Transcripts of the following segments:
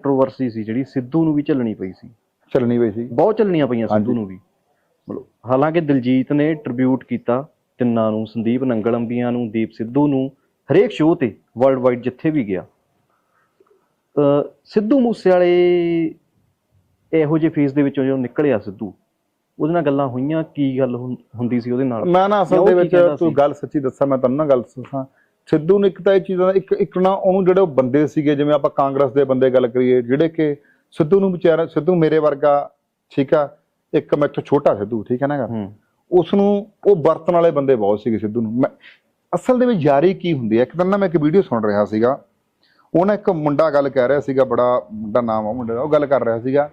Controversy ਸੀ ਜਿਹੜੀ ਸਿੱਧੂ ਨੂੰ ਵੀ ਝੱਲਣੀ ਪਈ ਸੀ। ਚੱਲਣੀ ਪਈ ਸੀ। ਬਹੁਤ ਝੱਲਣੀਆਂ ਪਈਆਂ ਸਿੱਧੂ ਹਾਂਜੀ। ਨੂੰ ਵੀ। ਮਤਲਬ ਹਾਲਾਂਕਿ ਦਿਲਜੀਤ ਨੇ ਟ੍ਰਿਬਿਊਟ ਕੀਤਾ ਤਿੰਨਾਂ ਨੂੰ ਸੰਦੀਪ ਨੰਗਲ ਅੰਬੀਆਂ ਨੂੰ ਦੀਪ ਸਿੱਧੂ ਨੂੰ ਹਰੇਕ ਸ਼ੋਅ ਤੇ ਵਰਲਡ ਵਾਈਡ ਜਿੱਥੇ ਵੀ ਗਿਆ। ਅ ਸਿੱਧੂ ਮੂਸੇ ਵਾਲੇ ਇਹੋ ਜਿਹੇ ਫੇਸ ਦੇ ਵਿੱਚੋਂ ਜਦੋਂ ਨਿਕਲਿਆ ਸਿੱਧੂ ਉਹਦੇ ਨਾਲ ਗੱਲਾਂ ਹੋਈਆਂ ਕੀ ਗੱਲ ਹੁੰ- ਹੁੰਦੀ ਸੀ ਉਹਦੇ ਨਾਲ? ਮੈਂ ਨਾ ਜਾਂ ਅਸਲ ਉਹ ਦੇ ਕੀ ਵਿੱਚ ਕਹਿੰਦਾ ਤੂੰ ਸੀ? ਗੱਲ ਸੱਚੀ ਦੱਸਾਂ ਮੈਂ ਤੈਨੂੰ ਨਾ ਗੱਲ ਦੱਸਾਂ। ਸਿੱਧੂ ਨੂੰ ਇੱਕ ਤਾਂ ਇਹ ਚੀਜ਼ਾਂ ਦਾ ਇੱਕ ਇੱਕ ਨਾ ਉਹਨੂੰ ਜਿਹੜੇ ਉਹ ਬੰਦੇ ਸੀਗੇ ਜਿਵੇਂ ਆਪਾਂ ਕਾਂਗਰਸ ਦੇ ਬੰਦੇ ਗੱਲ ਕਰੀਏ ਜਿਹੜੇ ਕਿ ਸਿੱਧੂ ਨੂੰ ਵਿਚਾਰਾ ਸਿੱਧੂ ਮੇਰੇ ਵਰਗਾ ਠੀਕ ਆ ਇੱਕ ਮੈਥੋਂ ਛੋਟਾ ਸਿੱਧੂ ਠੀਕ ਹੈ ਨਾ ਹੂੰ। ਉਸ ਨੂੰ ਉਹ ਵਰਤਣ ਵਾਲੇ ਬੰਦੇ ਬਹੁਤ ਸੀਗੇ ਸਿੱਧੂ ਨੂੰ। ਮੈਂ ਅਸਲ ਦੇ ਵਿੱਚ ਯਾਰੀ ਕੀ ਹੁੰਦੀ ਹੈ? ਇੱਕ ਦਿਨ ਨਾ ਮੈਂ ਇੱਕ ਵੀਡੀਓ ਸੁਣ ਰਿਹਾ ਸੀਗਾ। ਉਹ ਨਾ ਇੱਕ ਮੁੰਡਾ ਗੱਲ ਕਹਿ ਰਿਹਾ ਸੀਗਾ ਬੜਾ ਮੁੰਡਾ ਨਾਮ ਆ ਮੁੰਡੇ ਦਾ ਉਹ ਗੱਲ ਕਰ ਰਿਹਾ ਸੀਗਾ।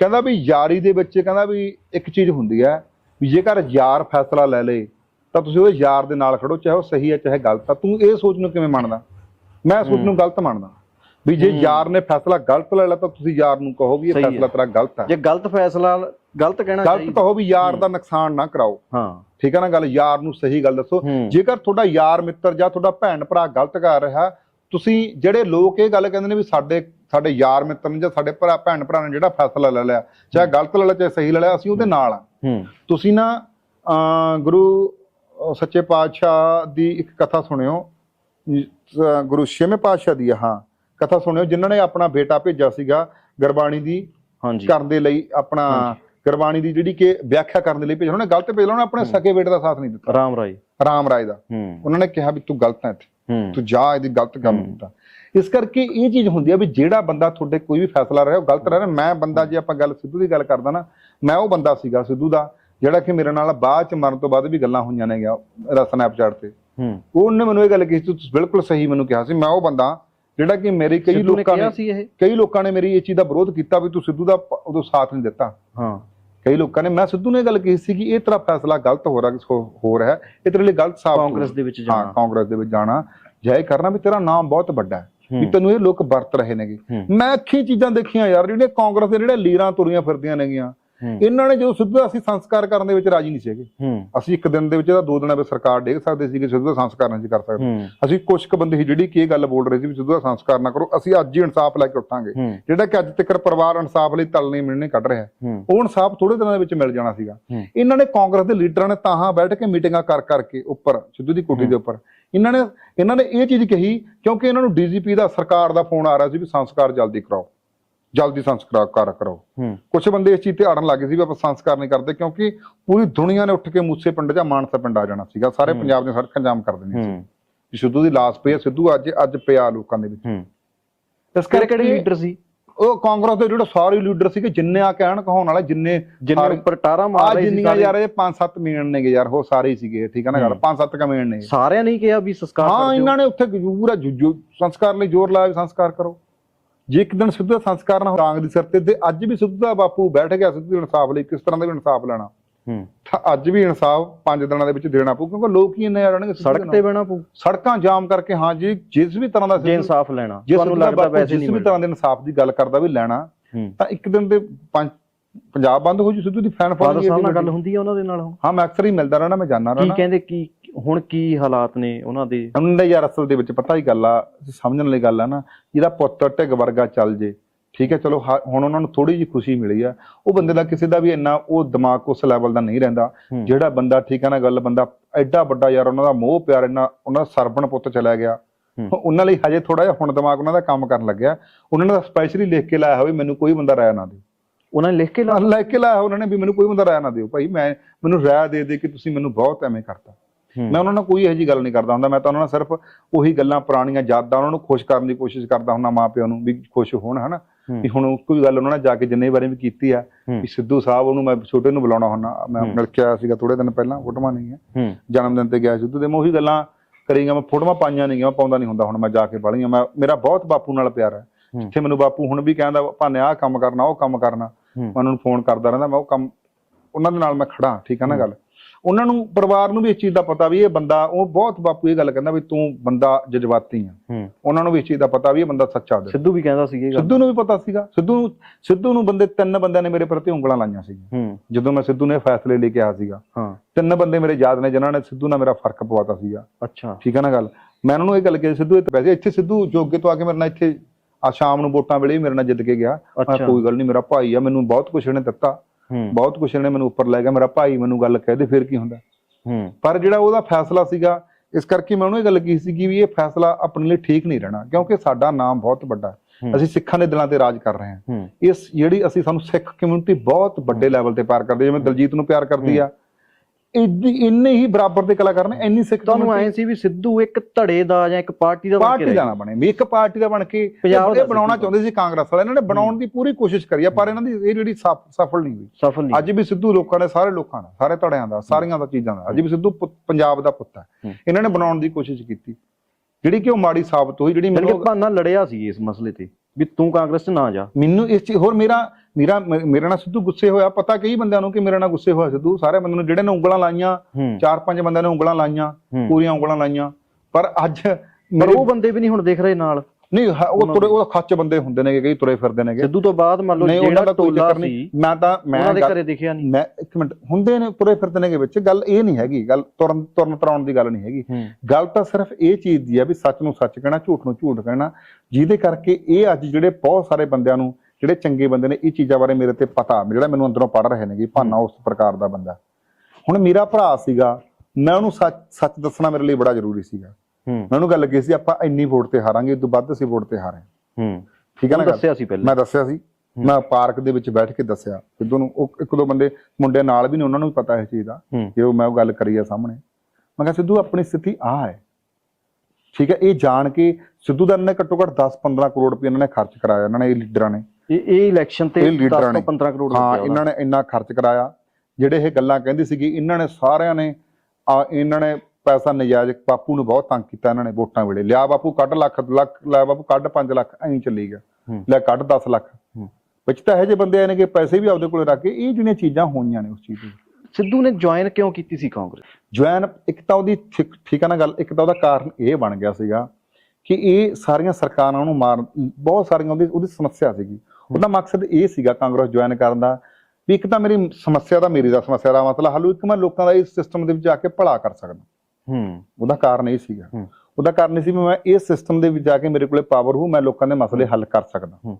ਕਹਿੰਦਾ ਵੀ ਯਾਰੀ ਦੇ ਵਿੱਚ ਕਹਿੰਦਾ ਵੀ ਇੱਕ ਚੀਜ਼ ਹੁੰਦੀ ਹੈ ਵੀ ਜੇਕਰ ਯਾਰ ਫੈਸਲਾ ਲੈ ਲੇ ਤਾਂ ਤੁਸੀਂ ਉਹ ਯਾਰ ਦੇ ਨਾਲ ਖੜੋ ਚਾਹੇ ਉਹ ਸਹੀ ਹੈ ਚਾਹੇ ਗਲਤ ਆ ਤੂੰ ਇਹ ਸੋਚ ਨੂੰ ਕਿਵੇਂ ਮੰਨਦਾ? ਮੈਂ ਸੋਚ ਨੂੰ ਗਲਤ ਮੰਨਦਾ। ਵੀ ਜੇ। ਯਾਰ ਨੇ ਫੈਸਲਾ ਗਲਤ ਲੈ ਲਿਆ ਤਾਂ ਤੁਸੀਂ ਯਾਰ ਨੂੰ ਕਹੋ ਵੀ ਇਹ। ਫੈਸਲਾ ਤੇਰਾ ਗਲਤ ਹੈ। ਜੇ ਗਲਤ ਫੈਸਲਾ ਗਲਤ ਕਹਿਣਾ ਗਲਤ ਚਾਹੀਦਾ। ਕਹੋ ਵੀ ਯਾਰ ਦਾ ਨੁਕਸਾਨ ਨਾ ਕਰਾਓ। ਹਾਂ। ਠੀਕ ਹੈ ਨਾ ਗੱਲ? ਯਾਰ ਨੂੰ ਸਹੀ ਗੱਲ ਦੱਸੋ। ਜੇਕਰ ਤੁਹਾਡਾ ਯਾਰ ਮਿੱਤਰ ਜਾਂ ਤੁਹਾਡਾ ਭੈਣ ਭਰਾ ਗਲਤ ਕਰ ਰਿਹਾ ਤੁਸੀਂ ਜਿਹੜੇ ਲੋਕ ਇਹ ਗੱਲ ਕਹਿੰਦੇ ਨੇ ਵੀ ਸਾਡੇ ਸਾਡੇ ਯਾਰ ਮਿੱਤਰ ਨੇ ਜਾਂ ਸਾਡੇ ਭਰਾ ਭੈਣ ਭਰਾ ਨੇ ਜਿਹੜਾ ਫੈਸਲਾ ਲੈ ਲਿਆ ਚਾਹੇ ਗਲਤ ਲੈ ਲਿਆ ਚਾਹੇ ਸਹੀ ਲੈ ਲਿਆ ਅਸੀਂ ਉਹਦੇ ਨਾਲ ਆ ਹੂੰ। ਤੁਸੀਂ ਨਾ ਗੁਰੂ ਸੱਚੇ ਪਾਤਸ਼ਾਹ ਦੀ ਇੱਕ ਕਥਾ ਸੁਣਿਓ। ਗੁਰੂ ਛੇਵੇਂ ਪਾਤਸ਼ਾਹ ਦੀ ਹਾਂ। ਕਥਾ ਸੁਣਿਓ ਜਿਨ੍ਹਾਂ ਨੇ ਆਪਣਾ ਬੇਟਾ ਭੇਜਿਆ ਸੀਗਾ ਗੁਰਬਾਣੀ ਦੀ। ਹਾਂਜੀ। ਕਰਨ ਦੇ ਲਈ ਆਪਣਾ ਗੁਰਬਾਣੀ ਦੀ ਜਿਹੜੀ ਕਿ ਵਿਆਖਿਆ ਕਰਨ ਦੇ ਲਈ ਭੇਜਿਆ। ਉਹਨੇ ਗਲਤ ਭੇਜਿਆ ਉਹਨੇ ਆਪਣੇ ਸਕੇ ਬੇਟੇ ਦਾ ਸਾਥ ਨਹੀਂ ਦਿੱਤਾ। ਰਾਮ ਰਾਏ। ਰਾਮ ਰਾਏ ਦਾ। ਉਹਨਾਂ ਨੇ ਕਿਹਾ ਵੀ ਤੂੰ ਗਲਤ ਹੈ ਇੱਥੇ। ਤੂੰ ਜਾ ਇਹਦੀ ਗਲਤ ਕੰਮ। ਕੀਤਾ। ਇਸ ਕਰਕੇ ਇਹ ਚੀਜ਼ ਹੁੰਦੀ ਆ ਵੀ ਜਿਹੜਾ ਬੰਦਾ ਤੁਹਾਡੇ ਕੋਈ ਵੀ ਫੈਸਲਾ ਰਿਹਾ ਉਹ ਗਲਤ ਰਿਹਾ। ਮੈਂ ਬੰਦਾ ਜੇ ਆਪਾਂ ਗੱਲ ਸਿੱਧੂ ਦੀ ਗੱਲ ਕਰਦਾ ਨਾ ਮੈਂ ਉਹ ਬੰਦਾ ਸੀਗਾ ਸਿੱਧੂ ਦਾ। ਜਿਹੜਾ ਕਿ ਮੇਰੇ ਨਾਲ ਬਾਅਦ ਚ ਮਰਨ ਤੋਂ ਬਾਅਦ ਵੀ ਗੱਲਾਂ ਹੋਈਆਂ ਨੇ ਗਿਆ ਸਨੈਪਚੈਟ ਤੇ। ਹੂੰ। ਉਹਨੇ ਮੈਨੂੰ ਇਹ ਗੱਲ ਕਹੀ ਤੂੰ ਬਿਲਕੁਲ ਸਹੀ ਮੈਨੂੰ ਕਿਹਾ ਸੀ ਮੈਂ ਉਹ ਬੰਦਾ ਜਿਹੜਾ ਕਿ ਮੇਰੇ ਕਈ ਲੋਕਾਂ ਨੇ ਕਈ ਲੋਕਾਂ ਨੇ ਮੇਰੀ ਇਹ ਚੀਜ਼ ਦਾ ਵਿਰੋਧ ਕੀਤਾ ਵੀ ਤੂੰ ਸਿੱਧੂ ਦਾ ਉਦੋਂ ਸਾਥ ਨਹੀਂ ਦਿੱਤਾ। ਹਾਂ। ਕਈ ਲੋਕਾਂ ਨੇ ਮੈਂ ਸਿੱਧੂ ਨੇ ਇਹ ਗੱਲ ਕਹੀ ਸੀ ਕਿ ਇਹ ਤੇਰਾ ਫੈਸਲਾ ਗਲਤ ਹੋ ਰਿਹਾ ਹੋ- ਹੋ ਰਿਹਾ ਹੈ। ਇਹ ਤੇਰੇ ਲਈ ਗਲਤ ਸਾਬਤ ਹੋ ਕਾਂਗਰਸ। ਦੇ ਵਿੱਚ ਹਾਂ ਜਾਣਾ। ਕਾਂਗਰਸ ਦੇ ਵਿੱਚ ਜਾਣਾ। ਜਾਇ ਕਰਨਾ ਵੀ ਤੇਰਾ ਨਾਮ ਬਹੁਤ ਵੱਡਾ ਹੈ। ਵੀ ਹੂੰ ਤੈਨੂੰ ਇਹ ਲੋਕ ਵਰਤ ਰਹੇ ਨੇਗੇ। ਹੂੰ। ਮੈਂ ਅੱਖੀ ਚੀਜ਼ਾਂ ਦੇਖੀਆਂ ਯਾਰ ਜਿਹੜੀਆਂ ਕਾਂਗਰਸ ਦੇ ਜਿਹੜੇ ਲੀਰਾਂ ਤੁਰੀਆਂ ਫਿਰਦੀਆਂ ਨੇਗੀਆਂ। ਹੂੰ ਇਹਨਾਂ ਨੇ ਜਦੋਂ ਸਿੱਧੂ ਦਾ ਅਸੀਂ ਸੰਸਕਾਰ ਕਰਨ ਦੇ ਵਿੱਚ ਰਾਜੀ ਨਹੀਂ ਸੀਗੇ। ਅਸੀਂ ਇੱਕ ਦਿਨ ਦੇ ਵਿੱਚ ਇਹਦਾ ਦੋ ਦਿਨਾਂ ਵਿੱਚ ਸਰਕਾਰ ਡੇਗ ਸਕਦੇ ਸੀਗੇ ਸਿੱਧੂ ਦਾ ਸੰਸਕਾਰ ਨਹੀਂ ਕਰ ਸਕਦੇ। ਅਸੀਂ ਕੁਝ ਕੁ ਬੰਦੇ ਸੀ ਜਿਹੜੀ ਕਿ ਇਹ ਗੱਲ ਬੋਲ ਰਹੇ ਸੀ ਵੀ ਸਿੱਧੂ ਦਾ ਸੰਸਕਾਰ ਨਾ ਕਰੋ ਅਸੀਂ ਅੱਜ ਹੀ ਇਨਸਾਫ ਲੈ ਕੇ ਉੱਠਾਂਗੇ। ਜਿਹੜਾ ਕਿ ਅੱਜ ਤੱਕ ਪਰਿਵਾਰ ਇਨਸਾਫ ਲਈ ਤਲਨੇ ਮਿਲਣੇ ਕੱਢ ਰਿਹਾ ਉਹ ਇਨਸਾਫ ਥੋੜੇ ਦਿਨਾਂ ਦੇ ਵਿੱਚ ਮਿਲ ਜਾਣਾ ਸੀਗਾ। ਇਹਨਾਂ ਨੇ ਕਾਂਗਰਸ ਦੇ ਲੀਡਰਾਂ ਨੇ ਤਾਹਾਂ ਬੈਠ ਕੇ ਮੀਟਿੰਗਾਂ ਕਰ ਕਰਕੇ ਉੱਪਰ ਸਿੱਧੂ ਦੀ ਕੋਠੀ ਦੇ ਉੱਪਰ ਇਹਨਾਂ ਨੇ ਇਹਨਾਂ ਨੇ ਇਹ ਚੀਜ਼ ਕਹੀ ਕਿਉਂਕਿ ਇਹਨਾਂ ਨੂੰ ਡੀਜੀਪੀ ਦਾ ਸਰਕਾਰ ਦਾ ਫੋਨ ਆ ਰਿਹਾ ਸੀ ਵੀ ਸੰਸਕਾਰ ਜਲਦੀ ਕਰਾਓ। ਜਲਦੀ ਸੰਸਕਾਰ ਕਰ ਕਰੋ। ਕੁਝ ਬੰਦੇ ਇਸ ਚੀਜ਼ ਤੇ ਅੜਨ ਲੱਗੇ ਸੀ ਵੀ ਆਪਾਂ ਸੰਸਕਾਰ ਨਹੀਂ ਕਰਦੇ ਕਿਉਂਕਿ ਪੂਰੀ ਦੁਨੀਆ ਨੇ ਉੱਠ ਕੇ ਮੂਸੇ ਪਿੰਡ ਜਾਂ ਮਾਨਸਾ ਪਿੰਡ ਆ ਜਾਣਾ ਸੀਗਾ। ਸਾਰੇ। ਪੰਜਾਬ ਦੀਆਂ ਸੜਕਾਂ ਜਾਮ ਕਰ ਦੇਣੀਆਂ ਸੀ। ਸਿੱਧੂ ਦੀ ਲਾਸ਼ ਪਈ ਆ ਸਿੱਧੂ ਅੱਜ ਅੱਜ ਪਿਆ ਲੋਕਾਂ ਦੇ ਵਿੱਚ। ਇਸ ਕਰਕੇ ਕਿਹੜੇ ਲੀਡਰ ਸੀ? ਉਹ ਕਾਂਗਰਸ ਦੇ ਜਿਹੜੇ ਸਾਰੇ ਲੀਡਰ ਸੀਗੇ ਜਿੰਨੇ ਆ ਕਹਿਣ ਕਹਾਉਣ ਵਾਲੇ ਜਿੰਨੇ ਜਿੰਨੇ ਉੱਪਰ ਟਾਰਾ ਮਾਰ ਰਹੇ ਸੀ ਜਿੰਨੀਆਂ ਯਾਰ ਇਹ ਪੰਜ ਸੱਤ ਮੇਨ ਨੇਗੇ ਯਾਰ ਉਹ ਸਾਰੇ ਹੀ ਸੀਗੇ ਠੀਕ ਹੈ ਨਾ ਗੱਲ? ਹੂੰ। ਪੰਜ ਸੱਤ ਕਮੇਨ ਨੇ ਸਾਰਿਆਂ ਨੇ ਕਿਹਾ ਵੀ ਸੰਸਕਾਰ ਕਰ ਹਾਂ ਇਹਨਾਂ ਨੇ ਉੱਥੇ ਪੂਰਾ ਜੁ- ਜੁ- ਸੰਸਕਾਰ ਲਈ ਜ਼ੋਰ ਲਾਇਆ ਵੀ ਸੰਸਕਾਰ ਕਰੋ। ਜੇ ਇੱਕ ਦਿਨ ਸਿੱਧੂ ਦਾ ਸੰਸਕਾਰ ਨਾ ਹੋ ਟਾਂਗ ਦੀ ਸਿਰ ਤੇ ਤੇ ਅੱਜ ਵੀ ਸਿੱਧੂ ਦਾ ਬਾਪੂ ਬੈਠ ਗਿਆ ਸਿੱਧੂ ਦੇ ਇਨਸਾਫ ਲਈ ਕਿਸ ਤਰ੍ਹਾਂ ਦਾ ਵੀ ਇਨਸਾਫ ਲੈਣਾ? ਹੂੰ। ਅੱਜ ਵੀ ਇਨਸਾਫ ਪੰਜ ਦਿਨਾਂ ਦੇ ਵਿੱਚ ਦੇਣਾ ਪਊ ਕਿਉਂਕਿ ਲੋਕ ਹੀ ਇੰਨੇ ਦੇ ਸੜਕ। ਤੇ ਬਹਿਣਾ ਪਊ। ਸੜਕਾਂ ਜਾਮ ਕਰਕੇ ਹਾਂ ਜੀ ਜਿਸ ਵੀ ਤਰ੍ਹਾਂ ਦਾ ਜੇ ਇਨਸਾਫ ਲੈਣਾ ਤੁਹਾਨੂੰ ਲੱਗਦਾ ਵੈਸੇ ਜਿਸ ਨਹੀਂ ਵੀ ਮਿਲਣਾ। ਤਰ੍ਹਾਂ ਦੇ ਇਨਸਾਫ ਦੀ ਗੱਲ ਕਰਦਾ ਵੀ ਲੈਣਾ ਹੂੰ। ਤਾਂ ਇੱਕ ਦਿਨ ਦੇ ਪੰਜ ਪੰਜਾਬ ਬੰਦ ਹੋ ਜੂ ਸਿੱਧੂ ਦੀ ਫੈਨ ਫੋਲੋਇੰਗ ਨਾਲ ਗੱਲ ਹੁੰਦੀ ਆ ਉਹਨਾਂ ਦੇ ਨਾਲ ਹਾਂ ਮੈਂ ਅਕਸਰ ਹੀ ਮਿਲਦਾ ਰਹਿਣਾ ਮੈਂ ਜਾਣਦਾ ਕੀ ਰਹਿਣਾ। ਕਹਿੰਦੇ ਕੀ ਹੁਣ ਕੀ ਹਾਲਾਤ ਨੇ ਉਹਨਾਂ ਦੇ? ਉਹਨਾਂ ਯਾਰ ਅਸਲ ਦੇ ਵਿੱਚ ਪਤਾ ਹੀ ਗੱਲ ਆ ਸਮਝਣ ਵਾਲੀ ਗੱਲ ਆ ਨਾ ਜਿਹਦਾ ਪੁੱਤ ਢਿੱਗ ਵਰਗਾ ਚੱਲ ਜੇ ਠੀਕ ਹੈ ਚਲੋ ਹੁਣ ਉਹਨਾਂ ਨੂੰ ਥੋੜੀ ਜਿਹੀ ਖੁਸ਼ੀ ਮਿਲੀ ਆ। ਉਹ ਬੰਦੇ ਦਾ ਕਿਸੇ ਦਾ ਵੀ ਇੰਨਾ ਉਹ ਦਿਮਾਗ ਉਸ ਲੈਵਲ ਦਾ ਨਹੀਂ ਰਹਿੰਦਾ। ਜਿਹੜਾ ਬੰਦਾ ਠੀਕ ਹੈ ਨਾ ਗੱਲ ਬੰਦਾ ਐਡਾ ਵੱਡਾ ਯਾਰ ਉਹਨਾਂ ਦਾ ਮੋਹ ਪਿਆਰ ਇੰਨਾ ਉਹਨਾਂ ਦਾ ਸਰਬਣ ਪੁੱਤ ਚਲਾ ਗਿਆ। ਉਹਨਾਂ ਲਈ ਹਜੇ ਥੋੜਾ ਜਿਹਾ ਹੁਣ ਦਿਮਾਗ ਉਹਨਾਂ ਦਾ ਕੰਮ ਕਰਨ ਲੱਗਿਆ। ਉਹਨਾਂ ਨੇ ਸਪੈਸ਼ਲੀ ਲਿਖ ਕੇ ਲਾਇਆ ਹੋਵੇ ਮੈਨੂੰ ਕੋਈ ਬੰਦਾ ਰਾਇ ਨਾ ਦੇ ਉਹਨਾਂ ਨੇ ਲਿਖ ਕੇ ਲਾ ਲੈ ਕੇ ਲਾਇਆ ਉਹਨਾਂ ਨੇ ਵੀ ਮੈਨੂੰ ਕੋਈ ਬੰਦਾ ਰਾਇ ਨਾ ਦਿਓ। ਭਾਈ ਮੈਂ ਮੈਨੂੰ ਰਾਇ ਦੇ ਦੇ ਕਿ ਤੁਸੀਂ ਮੈਨੂੰ ਬਹੁਤ ਐਵੇਂ ਕਰਤਾ। ਮੈਂ ਉਹਨਾਂ ਨਾਲ ਕੋਈ ਇਹੋ ਜਿਹੀ ਗੱਲ ਨਹੀਂ ਕਰਦਾ ਹੁੰਦਾ। ਮੈਂ ਤਾਂ ਉਹਨਾਂ ਨਾਲ ਸਿਰਫ ਉਹੀ ਗੱਲਾਂ ਪੁਰਾਣੀਆਂ ਯਾਦਾਂ ਉਹਨਾਂ ਨੂੰ ਖੁਸ਼ ਕਰਨ ਦੀ ਕੋਸ਼ਿਸ਼ ਕਰਦਾ ਹੁੰਦਾ ਮਾਪਿਆਂ ਨੂੰ ਵੀ ਖੁਸ਼ ਹੋਣ ਹਨਾ। ਵੀ ਹੁਣ ਕੋਈ ਗੱਲ ਉਹਨਾਂ ਨਾਲ ਜਾ ਕੇ ਜਿੰਨੇ ਵਾਰੀ ਵੀ ਕੀਤੀ ਆ। ਵੀ ਸਿੱਧੂ ਸਾਹਿਬ ਉਹਨੂੰ ਮੈਂ ਛੋਟੇ ਨੂੰ ਬੁਲਾਉਣਾ ਹੁੰਦਾ। ਮੈਂ। ਮਿਲ ਕੇ ਆਇਆ ਸੀਗਾ ਥੋੜੇ ਦਿਨ ਪਹਿਲਾਂ ਫੋਟੋਆਂ ਨਹੀਂ ਹੈ। ਜਨਮ ਦਿਨ ਤੇ ਗਿਆ ਸਿੱਧੂ ਦੇ ਮੈਂ ਉਹੀ ਗੱਲਾਂ ਕਰੀਆਂ ਮੈਂ ਫੋਟੋਆਂ ਪਾਈਆਂ ਨਹੀਂ ਮੈਂ ਪਾਉਂਦਾ ਨਹੀਂ ਹੁੰਦਾ ਹੁਣ ਮੈਂ ਜਾ ਕੇ ਬਾਲੀਆਂ ਮੈਂ ਮੇਰਾ ਬਹੁਤ ਬਾਪੂ ਨਾਲ ਪਿਆਰ ਹੈ। ਜਿੱਥੇ ਮੈਨੂੰ ਬਾਪੂ ਹੁਣ ਵੀ ਕਹਿੰਦਾ ਭਾਨੇ ਆਹ ਕੰਮ ਕਰਨਾ ਉਹ ਕੰਮ ਕਰਨਾ। ਮੈਂ ਉਹਨਾਂ ਨੂੰ ਫੋਨ ਕਰਦਾ ਰਹਿੰਦਾ ਮੈਂ ਉਹ ਕੰਮ ਉਹਨਾਂ ਦੇ ਨਾਲ ਮੈਂ ਖੜਾ ਠੀਕ ਹੈ ਨਾ ਗੱਲ? ਉਹਨਾਂ ਨੂੰ ਪਰਿਵਾਰ ਨੂੰ ਵੀ ਇਸ ਚੀਜ਼ ਦਾ ਪਤਾ ਵੀ ਇਹ ਬੰਦਾ ਉਹ ਬਹੁਤ ਬਾਪੂ ਇਹ ਗੱਲ ਕਹਿੰਦਾ ਵੀ ਤੂੰ ਬੰਦਾ ਜਜ਼ਬਾਤੀ ਆ। ਉਹਨਾਂ ਨੂੰ ਵੀ ਇਸ ਚੀਜ਼ ਦਾ ਪਤਾ ਵੀ ਇਹ ਬੰਦਾ ਸੱਚਾ ਦੇ ਸਿੱਧੂ ਵੀ ਕਹਿੰਦਾ ਸੀ ਇਹ ਗੱਲ। ਸਿੱਧੂ ਨੂੰ ਵੀ ਪਤਾ ਸੀਗਾ। ਸਿੱਧੂ ਨੂੰ ਸਿੱਧੂ ਨੂੰ ਬੰਦੇ ਤਿੰਨ ਬੰਦਿਆਂ ਨੇ ਮੇਰੇ ਪ੍ਰਤੀ ਉਂਗਲਾਂ ਲਾਈਆਂ ਸੀ ਜਦੋਂ ਮੈਂ ਸਿੱਧੂ ਨੇ ਫੈਸਲੇ ਲੈ ਕੇ ਆਇਆ ਸੀਗਾ ਹਾਂ। ਤਿੰਨ ਬੰਦੇ ਮੇਰੇ ਯਾਦ ਨੇ ਜਿਨ੍ਹਾਂ ਨੇ ਸਿੱਧੂ ਨਾਲ ਮੇਰਾ ਫ਼ਰਕ ਪਵਾਤਾ ਸੀਗਾ। ਅੱਛਾ। ਠੀਕ ਹੈ ਨਾ ਗੱਲ? ਮੈਂ ਉਹਨਾਂ ਨੂੰ ਇਹ ਗੱਲ ਕਹੀ ਸਿੱਧੂ ਇਹ ਪੈਸੇ ਇੱਥੇ ਸਿੱਧੂ ਜੋਗੇ ਤੋਂ ਆ ਕੇ ਮੇਰੇ ਨਾਲ ਇੱਥੇ ਆ ਸ਼ਾਮ ਨੂੰ ਵੋਟਾਂ ਵੇਲੇ ਵੀ ਮੇਰੇ ਨਾਲ ਜਿੱਤ ਕੇ ਗਿਆ। ਕੋਈ ਗੱਲ ਨਹੀਂ ਮੇਰਾ ਭਾਈ ਆ ਮੈਨੂੰ ਬਹੁਤ ਕੁਛ ਇਹਨੇ ਦਿੱਤਾ। ਬਹੁਤ ਕੁਛ ਇਹਨੇ ਮੈਨੂੰ ਉੱਪਰ ਲੈ ਗਿਆ ਮੇਰਾ ਭਾਈ ਮੈਨੂੰ ਗੱਲ ਕਹਿ ਦੇ ਫਿਰ ਕੀ ਹੁੰਦਾ? ਹੂੰ। ਪਰ ਜਿਹੜਾ ਉਹਦਾ ਫੈਸਲਾ ਸੀਗਾ ਇਸ ਕਰਕੇ ਮੈਂ ਉਹਨੂੰ ਇਹ ਗੱਲ ਕੀਤੀ ਸੀ ਕਿ ਵੀ ਇਹ ਫੈਸਲਾ ਆਪਣੇ ਲਈ ਠੀਕ ਨਹੀਂ ਰਹਿਣਾ ਕਿਉਂਕਿ ਸਾਡਾ ਨਾਮ ਬਹੁਤ ਵੱਡਾ। ਅਸੀਂ ਸਿੱਖਾਂ ਦੇ ਦਿਲਾਂ ਤੇ ਰਾਜ ਕਰ ਰਹੇ ਹਾਂ। ਇਸ ਜਿਹੜੀ ਅਸੀਂ ਸਾਨੂੰ ਸਿੱਖ ਕਮਿਊਨਿਟੀ ਬਹੁਤ ਵੱਡੇ ਲੈਵਲ ਤੇ ਪਿਆਰ ਕਰਦੀ ਜਿਵੇਂ ਦਲਜੀਤ ਨੂੰ ਪਿਆਰ ਕਰਦੀ ਆ ਇੰਨੀ ਇੰਨੇ ਹੀ ਬਰਾਬਰ ਦੇ ਕਲਾਕਾਰ ਨੇ ਇੰਨੀ ਸਿੱਖ ਤੁਹਾਨੂੰ ਐ ਸੀ ਵੀ ਸਿੱਧੂ ਇੱਕ ਧੜੇ ਦਾ ਜਾਂ ਇੱਕ ਪਾਰਟੀ ਦਾ ਬਣ ਕੇ ਪਾਰਟੀ ਦਾ ਨਾ ਬਣੇ ਵੀ ਇੱਕ ਪਾਰਟੀ ਦਾ ਬਣ ਕੇ ਪੰਜਾਬ ਇਹ ਦਾ ਬਣਾਉਣਾ ਚਾਹੁੰਦੇ ਸੀ ਕਾਂਗਰਸ ਵਾਲੇ ਇਹਨਾਂ ਨੇ ਬਣਾਉਣ ਦੀ ਪੂਰੀ ਕੋਸ਼ਿਸ਼ ਕਰੀ ਆ ਪਰ ਇਹਨਾਂ ਦੀ ਇਹ ਜਿਹੜੀ ਸਫ- ਸਫਲ ਨਹੀਂ ਹੋਈ। ਸਫਲ ਨਹੀਂ। ਅੱਜ ਵੀ ਸਿੱਧੂ ਲੋਕਾਂ ਨੇ ਸਾਰੇ ਲੋਕਾਂ ਦਾ ਸਾਰੇ ਧੜਿਆਂ ਦਾ ਸਾਰੀਆਂ ਦਾ ਚੀਜ਼ਾਂ ਦਾ ਅੱਜ ਵੀ ਸਿੱਧੂ ਪੰਜਾਬ ਦਾ ਪੁੱਤ ਹੈ। ਇਹਨਾਂ ਨੇ ਬਣਾਉਣ ਦੀ ਕੋਸ਼ਿਸ਼ ਕੀਤੀ। ਜਿਹੜੀ ਕਿ ਉਹ ਮਾੜੀ ਸਾਬਤ ਹੋਈ ਜਿਹੜੀ ਮੈਨੂੰ ਭਾਨਾ ਲੜਿਆ ਸੀ ਇਸ ਮਸਲੇ ਤੇ। ਵੀ ਤੂੰ ਕਾਂਗਰਸ 'ਚ ਨਾ ਜਾ। ਮੈਨੂੰ ਇਸ ਚੀਜ਼ ਹੋਰ ਮੇਰਾ ਮੇਰਾ ਮੇਰੇ ਨਾਲ ਸਿੱਧੂ ਗੁੱਸੇ ਹੋਇਆ। ਪਤਾ ਕਈ ਬੰਦਿਆਂ ਨੂੰ ਕਿ ਮੇਰੇ ਨਾਲ ਗੁੱਸੇ ਹੋਇਆ ਸਿੱਧੂ। ਸਾਰੇ ਬੰਦਿਆਂ ਨੂੰ ਜਿਹੜੇ ਨੇ ਉਂਗਲਾਂ ਲਾਈਆਂ ਚਾਰ ਪੰਜ ਬੰਦਿਆਂ ਨੇ ਉਂਗਲਾਂ ਲਾਈਆਂ। ਪੂਰੀਆਂ ਉਂਗਲਾਂ ਲਾਈਆਂ। ਪਰ ਅੱਜ ਪਰ ਮੇਰੇ ਉਹ ਬੰਦੇ ਵੀ ਨਹੀਂ ਹੁਣ ਦਿਖ ਰਹੇ ਨਾਲ। ਨਹੀਂ ਹ- ਉਹ ਤੁਰੇ ਉਹ ਖੱਚ ਬੰਦੇ ਹੁੰਦੇ ਨੇਗੇ ਕਈ ਤੁਰੇ ਫਿਰਦੇ ਨੇਗੇ। ਸਿੱਧੂ ਤੋਂ ਬਾਅਦ ਮੰਨ ਲਓ ਨਹੀਂ ਉਹਨਾਂ ਜਿਹੜਾ ਕੋਈ ਟੋਲਾ ਚੱਕਰ ਸੀ ਮੈਂ ਤਾਂ ਮੈਂ ਉਹਨਾਂ ਦੇ ਗੱਲ- ਘਰੇ ਦਿਖਿਆ ਨਹੀਂ। ਮੈਂ ਇੱਕ ਮਿੰਟ ਹੁੰਦੇ ਨੇ ਤੁਰੇ ਫਿਰਦੇ ਨੇਗੇ ਵਿੱਚ ਗੱਲ ਇਹ ਨਹੀਂ ਹੈਗੀ ਗੱਲ ਤੁਰਨ ਤੁਰਨ ਤਰਾਉਣ ਦੀ ਗੱਲ ਨਹੀਂ ਹੈਗੀ। ਹੂੰ। ਗੱਲ ਤਾਂ ਸਿਰਫ ਇਹ ਚੀਜ਼ ਦੀ ਹੈ ਵੀ ਸੱਚ ਨੂੰ ਸੱਚ ਕਹਿਣਾ ਝੂਠ ਨੂੰ ਝੂਠ ਕਹਿਣਾ ਜਿਹਦੇ ਕਰਕੇ ਇਹ ਅੱਜ ਜਿਹੜੇ ਬਹੁਤ ਸਾਰੇ ਬੰਦਿਆਂ ਨੂੰ ਜਿਹੜੇ ਚੰਗੇ ਬੰਦੇ ਨੇ ਇਹ ਚੀਜ਼ਾਂ ਬਾਰੇ ਮੇਰੇ ਤੇ ਪਤਾ ਜਿਹੜਾ ਮੈਨੂੰ ਅੰਦਰੋਂ ਪੜ ਰਹੇ ਨੇਗੇ ਭਾਨਾ ਉਸ ਪ੍ਰਕਾਰ ਦਾ ਬੰਦਾ। ਹੁਣ ਮੇਰਾ ਭਰਾ ਸੀਗਾ ਮੈਂ ਉਹਨੂੰ ਸੱਚ ਸੱਚ ਦੱਸਣਾ ਮੇਰੇ ਲਈ ਬੜਾ ਜ਼ਰੂਰੀ ਸੀਗਾ। ਹੂੰ। ਮੈਂ ਉਹਨੂੰ ਗੱਲ ਕਹੀ ਸੀ ਆਪਾਂ ਇੰਨੀ ਵੋਟ ਤੇ ਹਾਰਾਂਗੇ ਤੋਂ ਵੱਧ ਅਸੀਂ ਵੋਟ ਤੇ ਹਾਰੇ ਹੂੰ। ਠੀਕ ਹੈ ਨਾ ਗੱਲ? ਦੱਸਿਆ ਸੀ ਪਹਿਲਾਂ। ਮੈਂ ਦੱਸਿਆ ਸੀ। ਮੈਂ ਪਾਰਕ ਦੇ ਵਿੱਚ ਬੈਠ ਕੇ ਦੱਸਿਆ। ਸਿੱਧੂ ਨੂੰ ਉਹ ਇੱਕ ਦੋ ਬੰਦੇ ਮੁੰਡੇ ਨਾਲ ਵੀ ਨੇ ਉਹਨਾਂ ਨੂੰ ਵੀ ਪਤਾ ਇਸ ਚੀਜ਼ ਦਾ ਹੂੰ। ਜੇ ਉਹ ਮੈਂ ਉਹ ਗੱਲ ਕਰੀ ਆ ਸਾਹਮਣੇ। ਮੈਂ ਕਿਹਾ ਸਿੱਧੂ ਆਪਣੀ ਸਥਿਤੀ ਆ ਹੈ। ਠੀਕ ਹੈ ਇਹ ਜਾਣ ਕੇ ਸਿੱਧੂ ਦਾ ਇਹਨਾਂ ਨੇ ਘੱਟੋ ਘੱਟ 10-15 ਕਰੋੜ ਰੁਪਏ ਇਹਨਾਂ ਨੇ ਖਰਚ ਕਰਾਇਆ ਇਹਨਾਂ ਨੇ ਇਹ ਲੀਡਰਾਂ ਨੇ। ਇਹ ਇਹ ਇਲੈਕਸ਼ਨ ਤੇ ਇਹ 10 ਲੀਡਰਾਂ ਤੋਂ ਨੇ। 15 ਕਰੋੜ ਹਾਂ ਰੁਪਏ ਇਹਨਾਂ ਨੇ। ਇੰਨਾ ਖਰਚ ਕਰਾਇਆ। ਜਿਹੜੇ ਇਹ ਗੱਲਾਂ ਕਹਿੰਦੀ ਸੀਗੀ ਇਹਨਾਂ ਨੇ ਸਾਰਿਆਂ ਨੇ ਆ ਇਹਨਾਂ ਨੇ ਪੈਸਾ ਨਜਾਇਜ਼ ਬਾਪੂ ਨੂੰ ਬਹੁਤ ਤੰਗ ਕੀਤਾ ਇਹਨਾਂ ਨੇ ਵੋਟਾਂ ਵੇਲੇ। ਲਿਆ ਬਾਪੂ ਕੱਢ ਲੱਖ ਲੱਖ ਲੈ ਬਾਪੂ ਕੱਢ 5 ਲੱਖ ਐਂ ਚੱਲੀ ਗਿਆ। ਹੂੰ। ਲੈ ਕੱਢ 10 ਲੱਖ। ਹੂੰ। ਵਿੱਚ ਤਾਂ ਇਹੋ ਜਿਹੇ ਬੰਦੇ ਆਏ ਨੇ ਕਿ ਪੈਸੇ ਵੀ ਆਪਦੇ ਕੋਲੇ ਰੱਖ ਕੇ ਇਹ ਜਿਹੜੀਆਂ ਚੀਜ਼ਾਂ ਹੋਈਆਂ ਨੇ ਉਸ ਚੀਜ਼ ਦੀ ਸਿੱਧੂ ਨੇ ਜੁਆਇਨ ਕਿਉਂ ਕੀਤੀ ਸੀ ਕਾਂਗਰਸ? ਜਵੈਨ ਇੱਕ ਤਾਂ ਉਹਦੀ ਠੀਕ ਠੀਕ ਆ ਨਾ ਗੱਲ ਇੱਕ ਤਾਂ ਉਹਦਾ ਕਾਰਨ ਇਹ ਬਣ ਗਿਆ ਸੀਗਾ ਕਿ ਇਹ ਸਾਰੀਆਂ ਸਰਕਾਰਾਂ ਨੂੰ ਮਾਰ ਬਹੁਤ ਸਾਰੀਆਂ ਉਹਦੀ ਉਹਦੀ ਸਮੱਸਿਆ ਸੀਗੀ। ਉਹਦਾ ਮਕਸਦ ਇਹ ਸੀਗਾ ਕਾਂਗਰਸ ਜੁਆਇਨ ਕਰਨ ਦਾ ਵੀ ਇੱਕ ਤਾਂ ਮੇਰੀ ਸਮੱਸਿਆ ਦਾ ਮੇਰੀ ਦਾ ਸਮੱਸਿਆ ਦਾ ਮਸਲਾ ਹੱਲ ਇੱਕ ਮੈਂ ਲੋਕਾਂ ਦਾ ਇਸ ਸਿਸਟਮ ਦੇ ਵਿੱਚ ਜਾ ਕੇ ਭਲਾ ਕਰ ਸਕਦਾ। ਹੂੰ ਉਹਦਾ ਕਾਰਨ ਇਹ ਸੀਗਾ। ਉਹਦਾ ਕਾਰਨ ਇਹ ਸੀ ਵੀ ਮੈਂ ਇਸ ਸਿਸਟਮ ਦੇ ਵਿੱਚ ਜਾ ਕੇ ਮੇਰੇ ਕੋਲੇ ਪਾਵਰ ਹੋ ਮੈਂ ਲੋਕਾਂ ਦੇ ਮਸਲੇ ਹੱਲ ਕਰ ਸਕਦਾ।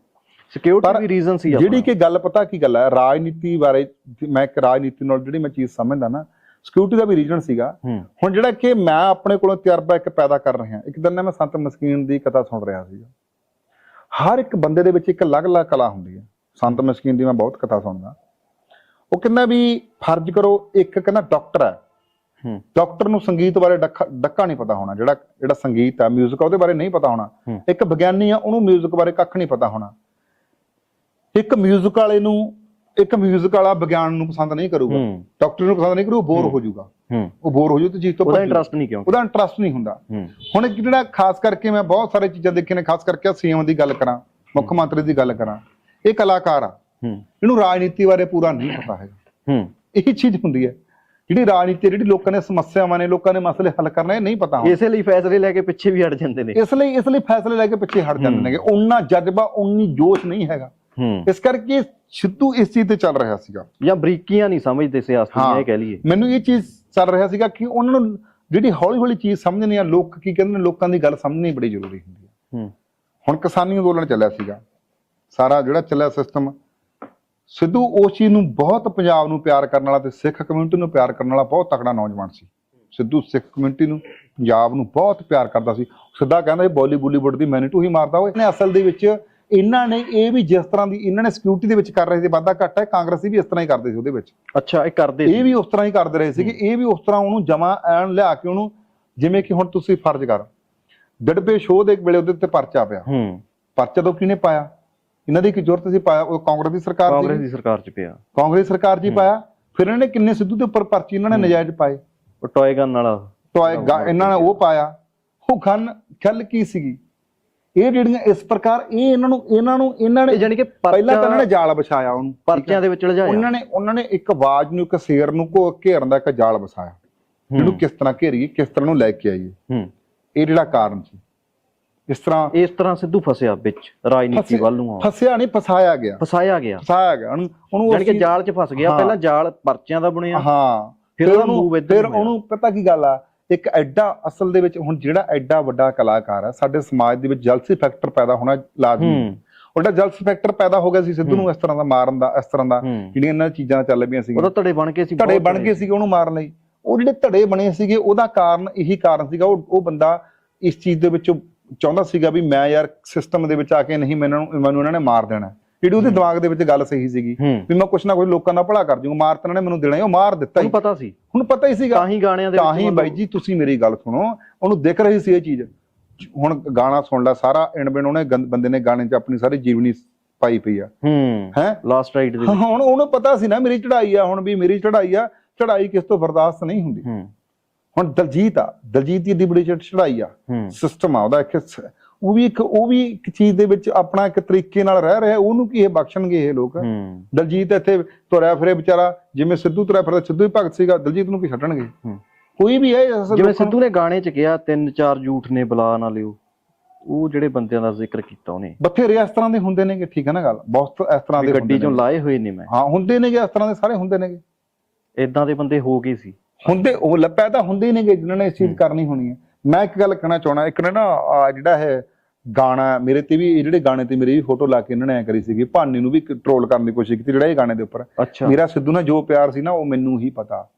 ਸਿਕਿਉਰਿਟੀ ਵੀ ਰੀਜ਼ਨ ਸੀ ਜਿਹੜੀ। ਕਿ ਗੱਲ ਪਤਾ ਕੀ ਗੱਲ ਹੈ ਰਾਜਨੀਤੀ ਬਾਰੇ ਮੈਂ ਇੱਕ ਰਾਜਨੀਤੀ ਨਾਲ ਜਿਹੜੀ ਮੈਂ ਚੀਜ਼ ਸਮਝਦਾ ਨਾ ਸਿਕਿਉਰਿਟੀ ਦਾ ਵੀ ਰੀਜਨ ਸੀਗਾ। ਹੁਣ ਜਿਹੜਾ ਕਿ ਮੈਂ ਆਪਣੇ ਕੋਲੋਂ ਤਜਰਬਾ ਇੱਕ ਪੈਦਾ ਕਰ ਰਿਹਾ ਇੱਕ ਦਿਨ ਮੈਂ ਸੰਤ ਮਸਕੀਨ ਦੀ ਕਥਾ ਸੁਣ ਰਿਹਾ ਸੀਗਾ। ਹਰ ਇੱਕ ਬੰਦੇ ਦੇ ਵਿੱਚ ਇੱਕ ਅਲੱਗ-ਅਲੱਗ ਕਲਾ ਹੁੰਦੀ ਹੈ। ਸੰਤ ਮਸਕੀਨ ਦੀ ਮੈਂ ਬਹੁਤ ਕਥਾ ਸੁਣਦਾ। ਉਹ ਕਹਿੰਦਾ ਵੀ ਫਰਜ਼ ਕਰੋ ਇੱਕ ਕਹਿੰਦਾ ਡਾਕਟਰ ਹੂੰ। ਡਾਕਟਰ ਨੂੰ ਸੰਗੀਤ ਬਾਰੇ ਡੱਕਾ ਡੱਕਾ ਨਹੀਂ ਪਤਾ ਹੋਣਾ ਜਿਹੜਾ ਜਿਹੜਾ ਸੰਗੀਤ ਹੈ 뮤직 ਆ ਉਹਦੇ ਬਾਰੇ ਨਹੀਂ ਪਤਾ ਹੋਣਾ ਹੂੰ। ਇੱਕ ਵਿਗਿਆਨੀ ਆ ਉਹਨੂੰ 뮤직 ਬਾਰੇ ਕੱਖ ਨਹੀਂ ਪਤਾ ਹੋਣਾ ਇੱਕ 뮤직 ਵਾਲੇ ਨੂੰ ਇੱਕ 뮤직 ਵਾਲਾ ਵਿਗਿਆਨ ਨੂੰ ਪਸੰਦ ਨਹੀਂ ਕਰੂਗਾ ਹੂੰ ਡਾਕਟਰ ਨੂੰ ਪਸੰਦ ਨਹੀਂ ਕਰੂ ਉਹ ਬੋਰ ਹੋ ਜਾਊਗਾ ਹੂੰ ਉਹ ਬੋਰ ਹੋ ਜਾਊ ਤੇ ਚੀਜ਼ ਤੋਂ ਉਹਦਾ ਭੱਜੂ। ਇੰਟਰਸਟ ਨਹੀਂ ਕਿਉਂ ਉਹਦਾ ਇੰਟਰਸਟ ਨਹੀਂ ਹੁੰਦਾ ਹੂੰ ਹੁਣ ਇੱਕ ਜਿਹੜਾ ਖਾਸ ਕਰਕੇ ਮੈਂ ਬਹੁਤ ਸਾਰੇ ਚੀਜ਼ਾਂ ਦੇਖੀਆਂ ਨੇ ਖਾਸ ਕਰਕੇ ਸੀਐਮ ਦੀ ਗੱਲ ਕਰਾਂ ਮੁੱਖ ਮੰਤਰੀ ਦੀ ਗੱਲ ਕਰਾਂ ਇਹ ਕਲਾਕਾਰ ਆ ਹੂੰ ਇਹਨੂੰ ਰਾਜਨੀਤੀ ਬਾਰੇ ਪੂਰਾ ਨਹੀਂ ਪਤਾ ਹੈਗਾ ਹੂੰ ਇਹੀ ਚੀਜ਼ ਹੁੰਦੀ ਹੈ ਜਿਹੜੀ ਰਾਜਨੀਤੀ ਜਿਹੜੀ ਲੋਕਾਂ ਨੇ ਸਮੱਸਿਆਵਾਂ ਨੇ ਲੋਕਾਂ ਨੇ ਮਸਲੇ ਹੱਲ ਕਰਨੇ ਇਹ ਨਹੀਂ ਪਤਾ ਹੁੰਦਾ ਇਸੇ ਲਈ ਫੈਸਲੇ ਲੈ ਕੇ ਪਿੱਛੇ ਵੀ ਹਟ ਜਾਂਦੇ ਨੇ। ਇਸ ਲਈ ਇਸ ਲਈ ਫੈਸਲੇ ਲੈ ਕੇ ਪਿੱਛੇ ਹਟ ਜਾਂਦੇ ਨੇਗੇ। ਉਹਨਾਂ ਜਜ਼ਬਾ ਉਨੀ ਜੋਸ਼ ਨਹੀਂ ਹੈਗਾ। ਇਸ ਕਰਕੇ ਸਿੱਧੂ ਇਸ ਚੀਜ਼ ਤੇ ਚੱਲ ਰਿਹਾ ਸੀਗਾ। ਜਾਂ ਬਰੀਕੀਆਂ ਨਹੀਂ ਸਮਝਦੇ ਸਿਆਸਤ। ਦੀਆਂ ਇਹ ਕਹਿ ਲਈਏ। ਮੈਨੂੰ ਇਹ ਚੀਜ਼ ਚੱਲ ਰਿਹਾ ਸੀਗਾ ਕਿ ਉਹਨਾਂ ਨੂੰ ਜਿਹੜੀ ਹੌਲੀ ਹੌਲੀ ਚੀਜ਼ ਸਮਝਣੀ ਆ ਲੋਕ ਕੀ ਕਹਿੰਦੇ ਨੇ ਲੋਕਾਂ ਦੀ ਗੱਲ ਸਮਝਣੀ ਬੜੀ ਜ਼ਰੂਰੀ ਹੁੰਦੀ ਹੂੰ। ਹੁਣ ਕਿਸਾਨੀ ਅੰਦੋਲਨ ਚੱਲਿਆ ਸੀਗਾ। ਸਾਰਾ ਜਿਹੜਾ ਚੱਲਿਆ ਸਿਸਟਮ ਸਿੱਧੂ ਉਸ ਚੀਜ਼ ਨੂੰ ਬਹੁਤ ਪੰਜਾਬ ਨੂੰ ਪਿਆਰ ਕਰਨ ਵਾਲਾ ਤੇ ਸਿੱਖ ਕਮਿਊਨਿਟੀ ਨੂੰ ਪਿਆਰ ਕਰਨ ਵਾਲਾ ਬਹੁਤ ਤਕੜਾ ਨੌਜਵਾਨ ਸੀ। ਸਿੱਧੂ ਸਿੱਖ ਕਮਿਊਨਿਟੀ ਨੂੰ ਪੰਜਾਬ ਨੂੰ ਬਹੁਤ ਪਿਆਰ ਕਰਦਾ ਸੀ। ਸਿੱਧਾ ਕਹਿੰਦਾ ਇਹ ਬੋਲੀ ਬਾਲੀਵੁੱਡ ਦੀ ਮੈਨੀਟੂ ਹੀ ਮਾਰਦਾ ਹੋਏ ਨੇ ਅਸਲ ਦੇ ਵਿੱਚ ਇਹਨਾਂ ਨੇ ਇਹ ਵੀ ਜਿਸ ਤਰ੍ਹਾਂ ਦੀ ਇਹਨਾਂ ਨੇ ਸਿਕਿਉਰਿਟੀ ਦੇ ਵਿੱਚ ਕਰ ਰਹੇ ਸੀ ਵਾਧਾ ਘੱਟ ਹੈ ਕਾਂਗਰਸੀ ਵੀ ਇਸ ਤਰ੍ਹਾਂ ਹੀ ਕਰਦੇ ਸੀ ਉਹਦੇ ਵਿੱਚ। ਅੱਛਾ ਇਹ ਕਰਦੇ ਇਹ ਵੀ ਉਸ ਤਰ੍ਹਾਂ ਹੀ ਕਰਦੇ ਰਹੇ ਸੀ ਕਿ ਇਹ ਵੀ ਉਸ ਤਰ੍ਹਾਂ ਉਹਨੂੰ ਜਮਾ ਐਨ ਲਿਆ ਕੇ ਉਹਨੂੰ ਜਿਵੇਂ ਕਿ ਹੁਣ ਤੁਸੀਂ ਫਰਜ਼ ਕਰ। ਡੜਬੇ ਸ਼ੋਅ ਦੇ ਵੇਲੇ ਉਹਦੇ ਉੱਤੇ ਪਰਚਾ ਪਿਆ। ਹੂੰ। ਪਰਚਾ ਤੋਂ ਕਿਹਨੇ ਪਾਇਆ? ਇਹਨਾਂ ਦੀ ਕੀ ਜ਼ਰੂਰਤ ਸੀ ਪਾਇਆ ਉਹ ਕਾਂਗਰਸ ਦੀ ਸਰਕਾਰ ਕਾਂਗਰਸ ਦੀ ਸਰਕਾਰ ਚ ਪਿਆ। ਕਾਂਗਰਸ ਸਰਕਾਰ ਜੀ ਪਾਇਆ ਫਿਰ ਇਹਨਾਂ ਨੇ ਕਿੰਨੇ ਸਿੱਧੂ ਦੇ ਉੱਪਰ ਪਰਚੀ ਇਹਨਾਂ ਨੇ ਨਜਾਇਜ਼ ਪਾਏ? ਉਹ ਟੋਏ ਗਨ ਵਾਲਾ। ਟੋਏ ਇਹਨਾਂ ਨੇ ਉਹ ਪਾਇਆ। ਉਹ ਖਨ ਗੱਲ ਕੀ ਸੀਗੀ? ਇਹ ਜਿਹੜੀਆਂ ਇਸ ਪ੍ਰਕਾਰ ਇਹ ਇਹਨਾਂ ਨੂੰ ਇਹਨਾਂ ਨੂੰ ਇਹਨਾਂ ਨੇ ਜਾਨੀ ਕਿ ਪਹਿਲਾਂ ਤਾਂ ਇਹਨਾਂ ਨੇ ਜਾਲ ਵਿਛਾਇਆ ਉਹਨੂੰ। ਪਰਚਿਆਂ ਦੇ ਵਿੱਚ ਲਜਾਇਆ। ਉਹਨਾਂ ਨੇ ਉਹਨਾਂ ਨੇ ਇੱਕ ਆਵਾਜ਼ ਨੂੰ ਇੱਕ ਸ਼ੇਰ ਨੂੰ ਘੋ ਘੇਰਨ ਦਾ ਇੱਕ ਜਾਲ ਵਿਛਾਇਆ। ਇਹਨੂੰ ਕਿਸ ਤਰ੍ਹਾਂ ਘੇਰੀਏ ਕਿਸ ਤਰ੍ਹਾਂ ਨੂੰ ਲੈ ਕੇ ਆਈਏ? ਇਹ ਜਿਹੜਾ ਕਾਰਨ ਸੀ। ਇਸ ਤਰ੍ਹਾਂ ਇਸ ਤਰ੍ਹਾਂ ਸਿੱਧੂ ਫਸਿਆ ਵਿੱਚ ਰਾਜਨੀਤੀ ਵੱਲ ਨੂੰ ਆ ਫਸਿਆ ਨਹੀਂ ਫਸਾਇਆ ਗਿਆ। ਫਸਾਇਆ ਗਿਆ। ਫਸਾਇਆ ਗਿਆ। ਉਹਨੂੰ ਜਾਨੀ ਕਿ ਜਾਲ 'ਚ ਫਸ ਗਿਆ। ਪਹਿਲਾਂ ਜਾਲ ਪਰਚਿਆਂ ਦਾ ਬਣਿਆ। ਹਾਂ। ਫਿਰ ਫਿਰ ਉਹਨੂੰ ਫਿਰ ਪਤਾ ਕੀ ਗੱਲ ਆ? ਇੱਕ ਐਡਾ ਅਸਲ ਦੇ ਵਿੱਚ ਹੁਣ ਜਿਹੜਾ ਐਡਾ ਵੱਡਾ ਕਲਾਕਾਰ ਹੈ ਸਾਡੇ ਸਮਾਜ ਦੇ ਵਿੱਚ ਜਲਸੀ ਫੈਕਟਰ ਪੈਦਾ ਹੋਣਾ ਲਾਜ਼ਮੀ ਉਹਦਾ ਜਲਸੀ ਫੈਕਟਰ ਪੈਦਾ ਹੋ ਗਿਆ ਸੀ ਸਿੱਧੂ ਨੂੰ ਇਸ ਤਰ੍ਹਾਂ ਦਾ ਮਾਰਨ ਦਾ ਇਸ ਤਰ੍ਹਾਂ ਦਾ ਜਿਹੜੀਆਂ ਇਹਨਾਂ ਚੀਜ਼ਾਂ ਚੱਲ ਪਈਆਂ ਸੀ ਉਹਦਾ ਧੜੇ ਬਣ ਕੇ ਸੀ ਧੜੇ ਬਣ ਗਏ ਸੀਗੇ ਉਹਨੂੰ ਮਾਰਨ ਲਈ। ਉਹ ਜਿਹੜੇ ਧੜੇ ਬਣੇ ਸੀਗੇ ਉਹਦਾ ਕਾਰਨ ਇਹੀ ਕਾਰਨ ਸੀਗਾ। ਉਹ ਉਹ ਬੰਦਾ ਇਸ ਚੀਜ਼ ਦੇ ਵਿੱਚ ਚਾਹੁੰਦਾ ਸੀਗਾ ਵੀ ਮੈਂ ਯਾਰ ਸਿਸਟਮ ਦੇ ਵਿੱਚ ਆ ਕੇ ਨਹੀਂ ਮੈਨੂੰ ਮੈਨੂੰ ਇਹਨਾਂ ਨੇ ਮਾਰ ਦੇਣਾ। ਜਿਹੜੀ ਉਹਦੇ ਦਿਮਾਗ ਦੇ ਵਿੱਚ ਗੱਲ ਸਹੀ ਸੀਗੀ ਵੀ ਮੈਂ ਕੁਛ ਨਾ ਕੁਛ ਲੋਕਾਂ ਦਾ ਭਲਾ ਕਰ ਜੂਗਾ ਮਾਰ ਤਾਂ ਇਹਨਾਂ ਨੇ ਮੈਨੂੰ ਦੇਣਾ ਹੀ ਉਹ ਮਾਰ ਦਿੱਤਾ ਹੀ। ਪਤਾ ਸੀ। ਹੁਣ ਪਤਾ ਹੀ ਸੀਗਾ। ਤਾਂ ਹੀ ਗਾਣਿਆਂ ਦੇ ਤਾਂ ਹੀ ਬਾਈ ਜੀ ਤੁਸੀਂ ਮੇਰੀ ਗੱਲ ਸੁਣੋ ਉਹਨੂੰ ਦਿਖ ਰਹੀ ਸੀ ਇਹ ਚੀਜ਼। ਹੁਣ ਗਾਣਾ ਸੁਣ ਲੈ ਸਾਰਾ ਇਨਬਿਨ ਉਹਨੇ ਬੰਦੇ ਨੇ ਗਾਣੇ 'ਚ ਆਪਣੀ ਸਾਰੀ ਜੀਵਨੀ ਪਾਈ ਪਈ ਆ। ਹੂੰ। ਹੈ? ਲਾਸਟ ਰਾਈਟ ਦੇ ਹੁਣ ਉਹਨੂੰ ਪਤਾ ਸੀ ਨਾ ਮੇਰੀ ਚੜ੍ਹਾਈ ਆ ਹੁਣ ਵੀ ਮੇਰੀ ਚੜ੍ਹਾਈ ਆ ਚੜ੍ਹਾਈ ਕਿਸ ਤੋਂ ਬਰਦਾਸ਼ਤ ਨਹੀਂ ਹੁੰਦੀ। ਹੂੰ। ਹੁਣ ਦਲਜੀਤ ਆ ਦਲਜੀਤ ਦੀ ਏਡੀ ਬੜੀ ਚੜ੍ਹਾਈ ਆ ਸਿਸਟਮ ਆ ਉਹਦਾ ਇੱਕ ਉਹ ਵੀ ਇੱਕ ਉਹ ਵੀ ਇੱਕ ਚੀਜ਼ ਦੇ ਵਿੱਚ ਆਪਣਾ ਇੱਕ ਤਰੀਕੇ ਨਾਲ ਰਹਿ ਰਿਹਾ ਉਹਨੂੰ ਕੀ ਇਹ ਬਖਸ਼ਣਗੇ ਇਹ ਲੋਕ? ਦਲਜੀਤ ਇੱਥੇ ਤੁਰਿਆ ਫਿਰੇ ਵਿਚਾਰਾ ਜਿਵੇਂ ਸਿੱਧੂ ਤੁਰਿਆ ਫਿਰਦਾ ਸਿੱਧੂ ਹੀ ਭਗਤ ਸੀਗਾ ਦਲਜੀਤ ਨੂੰ ਕੀ ਛੱਡਣਗੇ। ਕੋਈ ਵੀ ਹੈ ਜਿਵੇਂ ਸਿੱਧੂ ਨੇ ਗਾਣੇ 'ਚ ਕਿਹਾ ਤਿੰਨ ਚਾਰ ਝੂਠ ਨੇ ਬੁਲਾ ਨਾ ਲਿਓ। ਉਹ ਜਿਹੜੇ ਬੰਦਿਆਂ ਦਾ ਜ਼ਿਕਰ ਕੀਤਾ ਉਹਨੇ। ਬਥੇਰੇ ਇਸ ਤਰ੍ਹਾਂ ਦੇ ਹੁੰਦੇ ਨੇਗੇ ਠੀਕ ਹੈ ਨਾ ਗੱਲ? ਬਹੁਤ ਇਸ ਤਰ੍ਹਾਂ ਦੇ ਗੱਡੀ 'ਚੋਂ। ਲਾਏ ਹੋਏ ਨੇ ਮੈਂ। ਹਾਂ ਹੁੰਦੇ ਨੇਗੇ ਇਸ ਤਰ੍ਹਾਂ ਦੇ ਸਾਰੇ ਹੁੰਦੇ ਨੇਗੇ। ਇਦਾਂ ਦੇ ਬੰਦੇ ਹੋ ਗਏ ਸੀ। ਹੁੰਦੇ ਉਹ ਲ- ਪੈਦਾ ਹੁੰਦੇ ਹੀ ਨੇਗੇ ਜਿਨ੍ਹਾਂ ਨੇ ਇਸ ਚੀਜ਼ ਕਰਨੀ ਹੋਣੀ ਹੈ। ਮੈਂ ਇੱਕ ਗੱਲ ਕਹਿਣਾ ਚਾਹਣਾ ਇੱਕ ਨੇ ਜਿਹੜਾ ਹੈ ਗਾਣਾ ਮੇਰੇ ਤੇ ਵੀ ਇਹ ਜਿਹੜੇ ਗਾਣੇ ਤੇ ਮੇਰੀ ਵੀ ਫੋਟੋ ਲਾ ਕੇ ਇਹਨਾਂ ਨੇ ਐ ਕਰੀ ਸੀਗੀ ਭਾਨੀ ਨੂੰ ਵੀ ਟ੍ਰੋਲ ਕਰਨ ਦੀ ਕੋਸ਼ਿਸ਼ ਕੀਤੀ ਜਿਹੜਾ ਇਹ ਗਾਣੇ ਦੇ ਉੱਪਰ। ਮੇਰਾ ਸਿੱਧੂ ਨਾਲ ਜੋ ਪਿਆਰ ਸੀ ਨਾ ਉਹ ਮੈਨੂੰ ਹੀ ਪਤਾ।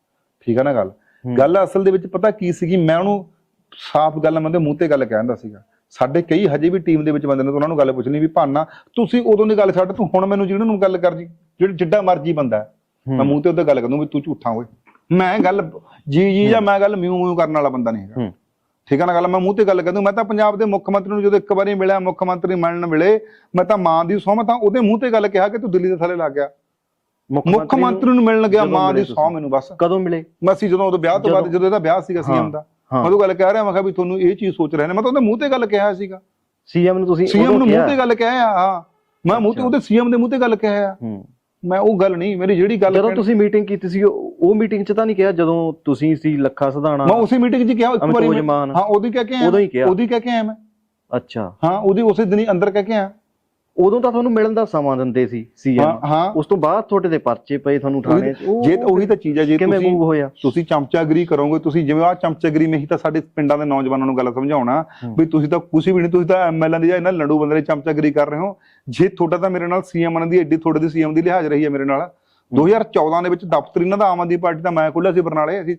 ਠੀਕ ਹੈ ਨਾ ਗੱਲ। ਗੱਲ ਅਸਲ ਦੇ ਵਿੱਚ ਪਤਾ ਕੀ ਸੀਗੀ ਮੈਂ ਉਹਨੂੰ ਸਾਫ਼ ਗੱਲ ਮੈਂ ਉਹਦੇ ਮੂੰਹ ਤੇ ਗੱਲ ਕਹਿੰਦਾ ਸੀਗਾ। ਸਾਡੇ ਕਈ ਹਜੇ ਵੀ ਟੀਮ ਦੇ ਵਿੱਚ ਬੰਦੇ ਨੇ ਤਾਂ ਉਹਨਾਂ ਨੂੰ ਗੱਲ ਪੁੱਛਣੀ ਵੀ ਭਾਨਾ ਤੁਸੀਂ ਉਦੋਂ ਦੀ ਗੱਲ ਛੱਡ ਤੂੰ ਹੁਣ ਮੈਨੂੰ ਜਿਹਨਾਂ ਨੂੰ ਗੱਲ ਕਰ ਜੀ ਜਿਹੜਾ ਜਿੱਡਾ ਮਰਜ਼ੀ ਬੰਦਾ। ਮੈਂ ਮੂੰਹ ਤੇ ਉਹਦੇ ਗੱਲ ਕਰਦੂੰ ਵੀ ਤੂੰ ਝੂਠਾ ਓਏ। ਮੈਂ ਗੱਲ ਜੀ ਜੀ ਜਾਂ ਮੈਂ ਗੱਲ ਮਿਊ ਮਿਊ ਕਰਨ ਵਾਲਾ ਬੰਦਾ ਨਹੀਂ ਹੈਗਾ। ਠੀਕ ਹੈ ਨਾ ਗੱਲ? ਮੈਂ ਮੂੰਹ ਤੇ ਗੱਲ ਕਰਦੂੰ ਮੈਂ ਤਾਂ ਪੰਜਾਬ ਦੇ ਮੁੱਖ ਮੰਤਰੀ ਨੂੰ ਜਦੋਂ ਇੱਕ ਵਾਰੀ ਮਿਲਿਆ ਮੁੱਖ ਮੰਤਰੀ ਮਿਲਣ ਮਿਲੇ ਮੈਂ ਤਾਂ ਮਾਂ ਦੀ ਸਹੁੰ ਮੈਂ ਤਾਂ ਉਹਦੇ ਮੂੰਹ ਤੇ ਗੱਲ ਕਿਹਾ ਕਿ ਤੂੰ ਦਿੱਲੀ ਦੇ ਥੱਲੇ ਲੱਗ ਗਿਆ। ਮੁੱਖ ਮੰਤਰੀ ਨੂੰ ਮਿਲਣ ਗਿਆ ਮਾਂ ਦੀ ਸਹੁੰ ਮੈਨੂੰ ਬਸ। ਕਦੋਂ ਮਿਲੇ? ਮੈਂ ਅਸੀਂ ਜਦੋਂ ਉਹਦੇ ਵਿਆਹ ਤੋਂ ਬਾਅਦ ਜਦੋਂ- ਇਹਦਾ ਵਿਆਹ ਸੀਗਾ ਸੀਐਮ ਦਾ। ਮੈਂ ਉਹ ਗੱਲ ਕਹਿ ਰਿਹਾ ਮੈਂ ਕਿਹਾ ਵੀ ਤੁਹਾਨੂੰ ਇਹ ਚੀਜ਼ ਸੋਚ ਰਹੇ ਨੇ। ਮੈਂ ਤਾਂ ਉਹਦੇ ਮੂੰਹ ਤੇ ਗੱਲ ਕਿਹਾ ਸੀਗਾ। ਸੀਐਮ ਨੂੰ ਤੁਸੀਂ ਸੀਐਮ ਨੂੰ ਮੂੰਹ? ਤੇ ਗੱਲ ਕਿਹਾ ਹਾਂ। ਮੈਂ ਮੂੰਹ ਤੇ। ਉਹਦੇ ਸੀਐਮ ਦੇ ਮੂੰਹ ਤੇ ਗੱਲ ਕਿਹਾ ਹੂੰ। ਮੈਂ ਉਹ ਗੱਲ ਨਹੀਂ ਮੇਰੀ ਜਿਹੜੀ ਗੱਲ ਜਦੋਂ ਤੁਸੀਂ ਮੀਟਿੰਗ ਕੀਤੀ ਸੀ ਉਹ ਮੀਟਿੰਗ 'ਚ ਤਾਂ ਨਹੀਂ ਕਿਹਾ ਜਦੋਂ ਤੁਸੀਂ ਸੀ ਲੱਖਾ ਸਧਾਣਾ ਮੈਂ ਉਸੇ ਮੀਟਿੰਗ 'ਚ ਕਿਹਾ ਇੱਕ ਵਾਰੀ ਹਾਂ ਉਹਦੀ ਕਹਿ ਕੇ ਆਇਆ ਉਦੋਂ ਹੀ ਕਿਹਾ। ਉਹਦੀ ਕਹਿ ਕੇ ਆਇਆ ਮੈਂ। ਅੱਛਾ। ਹਾਂ ਉਹਦੀ ਉਸੇ ਦਿਨ ਹੀ ਅੰਦਰ ਕਹਿ ਕੇ ਆਇਆ। ਉਦੋਂ ਤਾਂ ਤੁਹਾਨੂੰ ਮਿਲਣ ਦਾ ਸਮਾਂ ਦਿੰਦੇ ਸੀ ਸੀਐਮ। ਹਾਂ ਉਸ ਤੋਂ ਬਾਅਦ ਤੁਹਾਡੇ ਤੇ ਪਰਚੇ ਪਏ ਤੁਹਾਨੂੰ ਥਾਣੇ ਜੇ ਉਹੀ ਤਾਂ ਚੀਜ਼ ਹੈ ਜੇ ਕਿਵੇਂ ਤੁਸੀਂ ਤੁਸੀਂ ਚਮਚਾਗਰੀ ਕਰੋਗੇ ਤੁਸੀਂ ਜਿਵੇਂ ਆਹ ਚਮਚਾਗਰੀ ਮੈਂ ਹੀ ਤਾਂ ਸਾਡੇ ਪਿੰਡਾਂ ਦੇ ਨੌਜਵਾਨਾਂ ਨੂੰ ਗੱਲ ਸਮਝਾਉਣਾ। ਵੀ ਤੁਸੀਂ ਤਾਂ ਕੁਝ ਵੀ ਨਹੀਂ ਤੁਸੀਂ ਤਾਂ ਐਮਐਲਏ ਦੀ ਜਾਂ ਇਹਨਾਂ ਲੰਡੂ ਬੰਦੇ ਦੀ ਚਮਚਾਗਰੀ ਕਰ ਰਹੇ ਹੋ। ਜੇ ਤੁਹਾਡਾ ਤਾਂ ਮੇਰੇ ਨਾਲ ਸੀਐਮ ਦੀ ਐਡੀ ਤੁਹਾਡੇ ਦੀ ਸੀਐਮ ਦੀ ਲਿਹਾਜ਼ ਰਹੀ ਹੈ ਮੇਰੇ ਨਾਲ। 2014 ਦੇ ਵਿੱਚ ਦਫ਼ਤਰ ਇਹਨਾਂ ਦਾ ਆਮ ਆਦਮੀ ਪਾਰਟੀ ਦਾ ਮੈਂ ਖੁੱਲਿਆ ਸੀ ਬਰਨਾਲੇ ਅਸੀਂ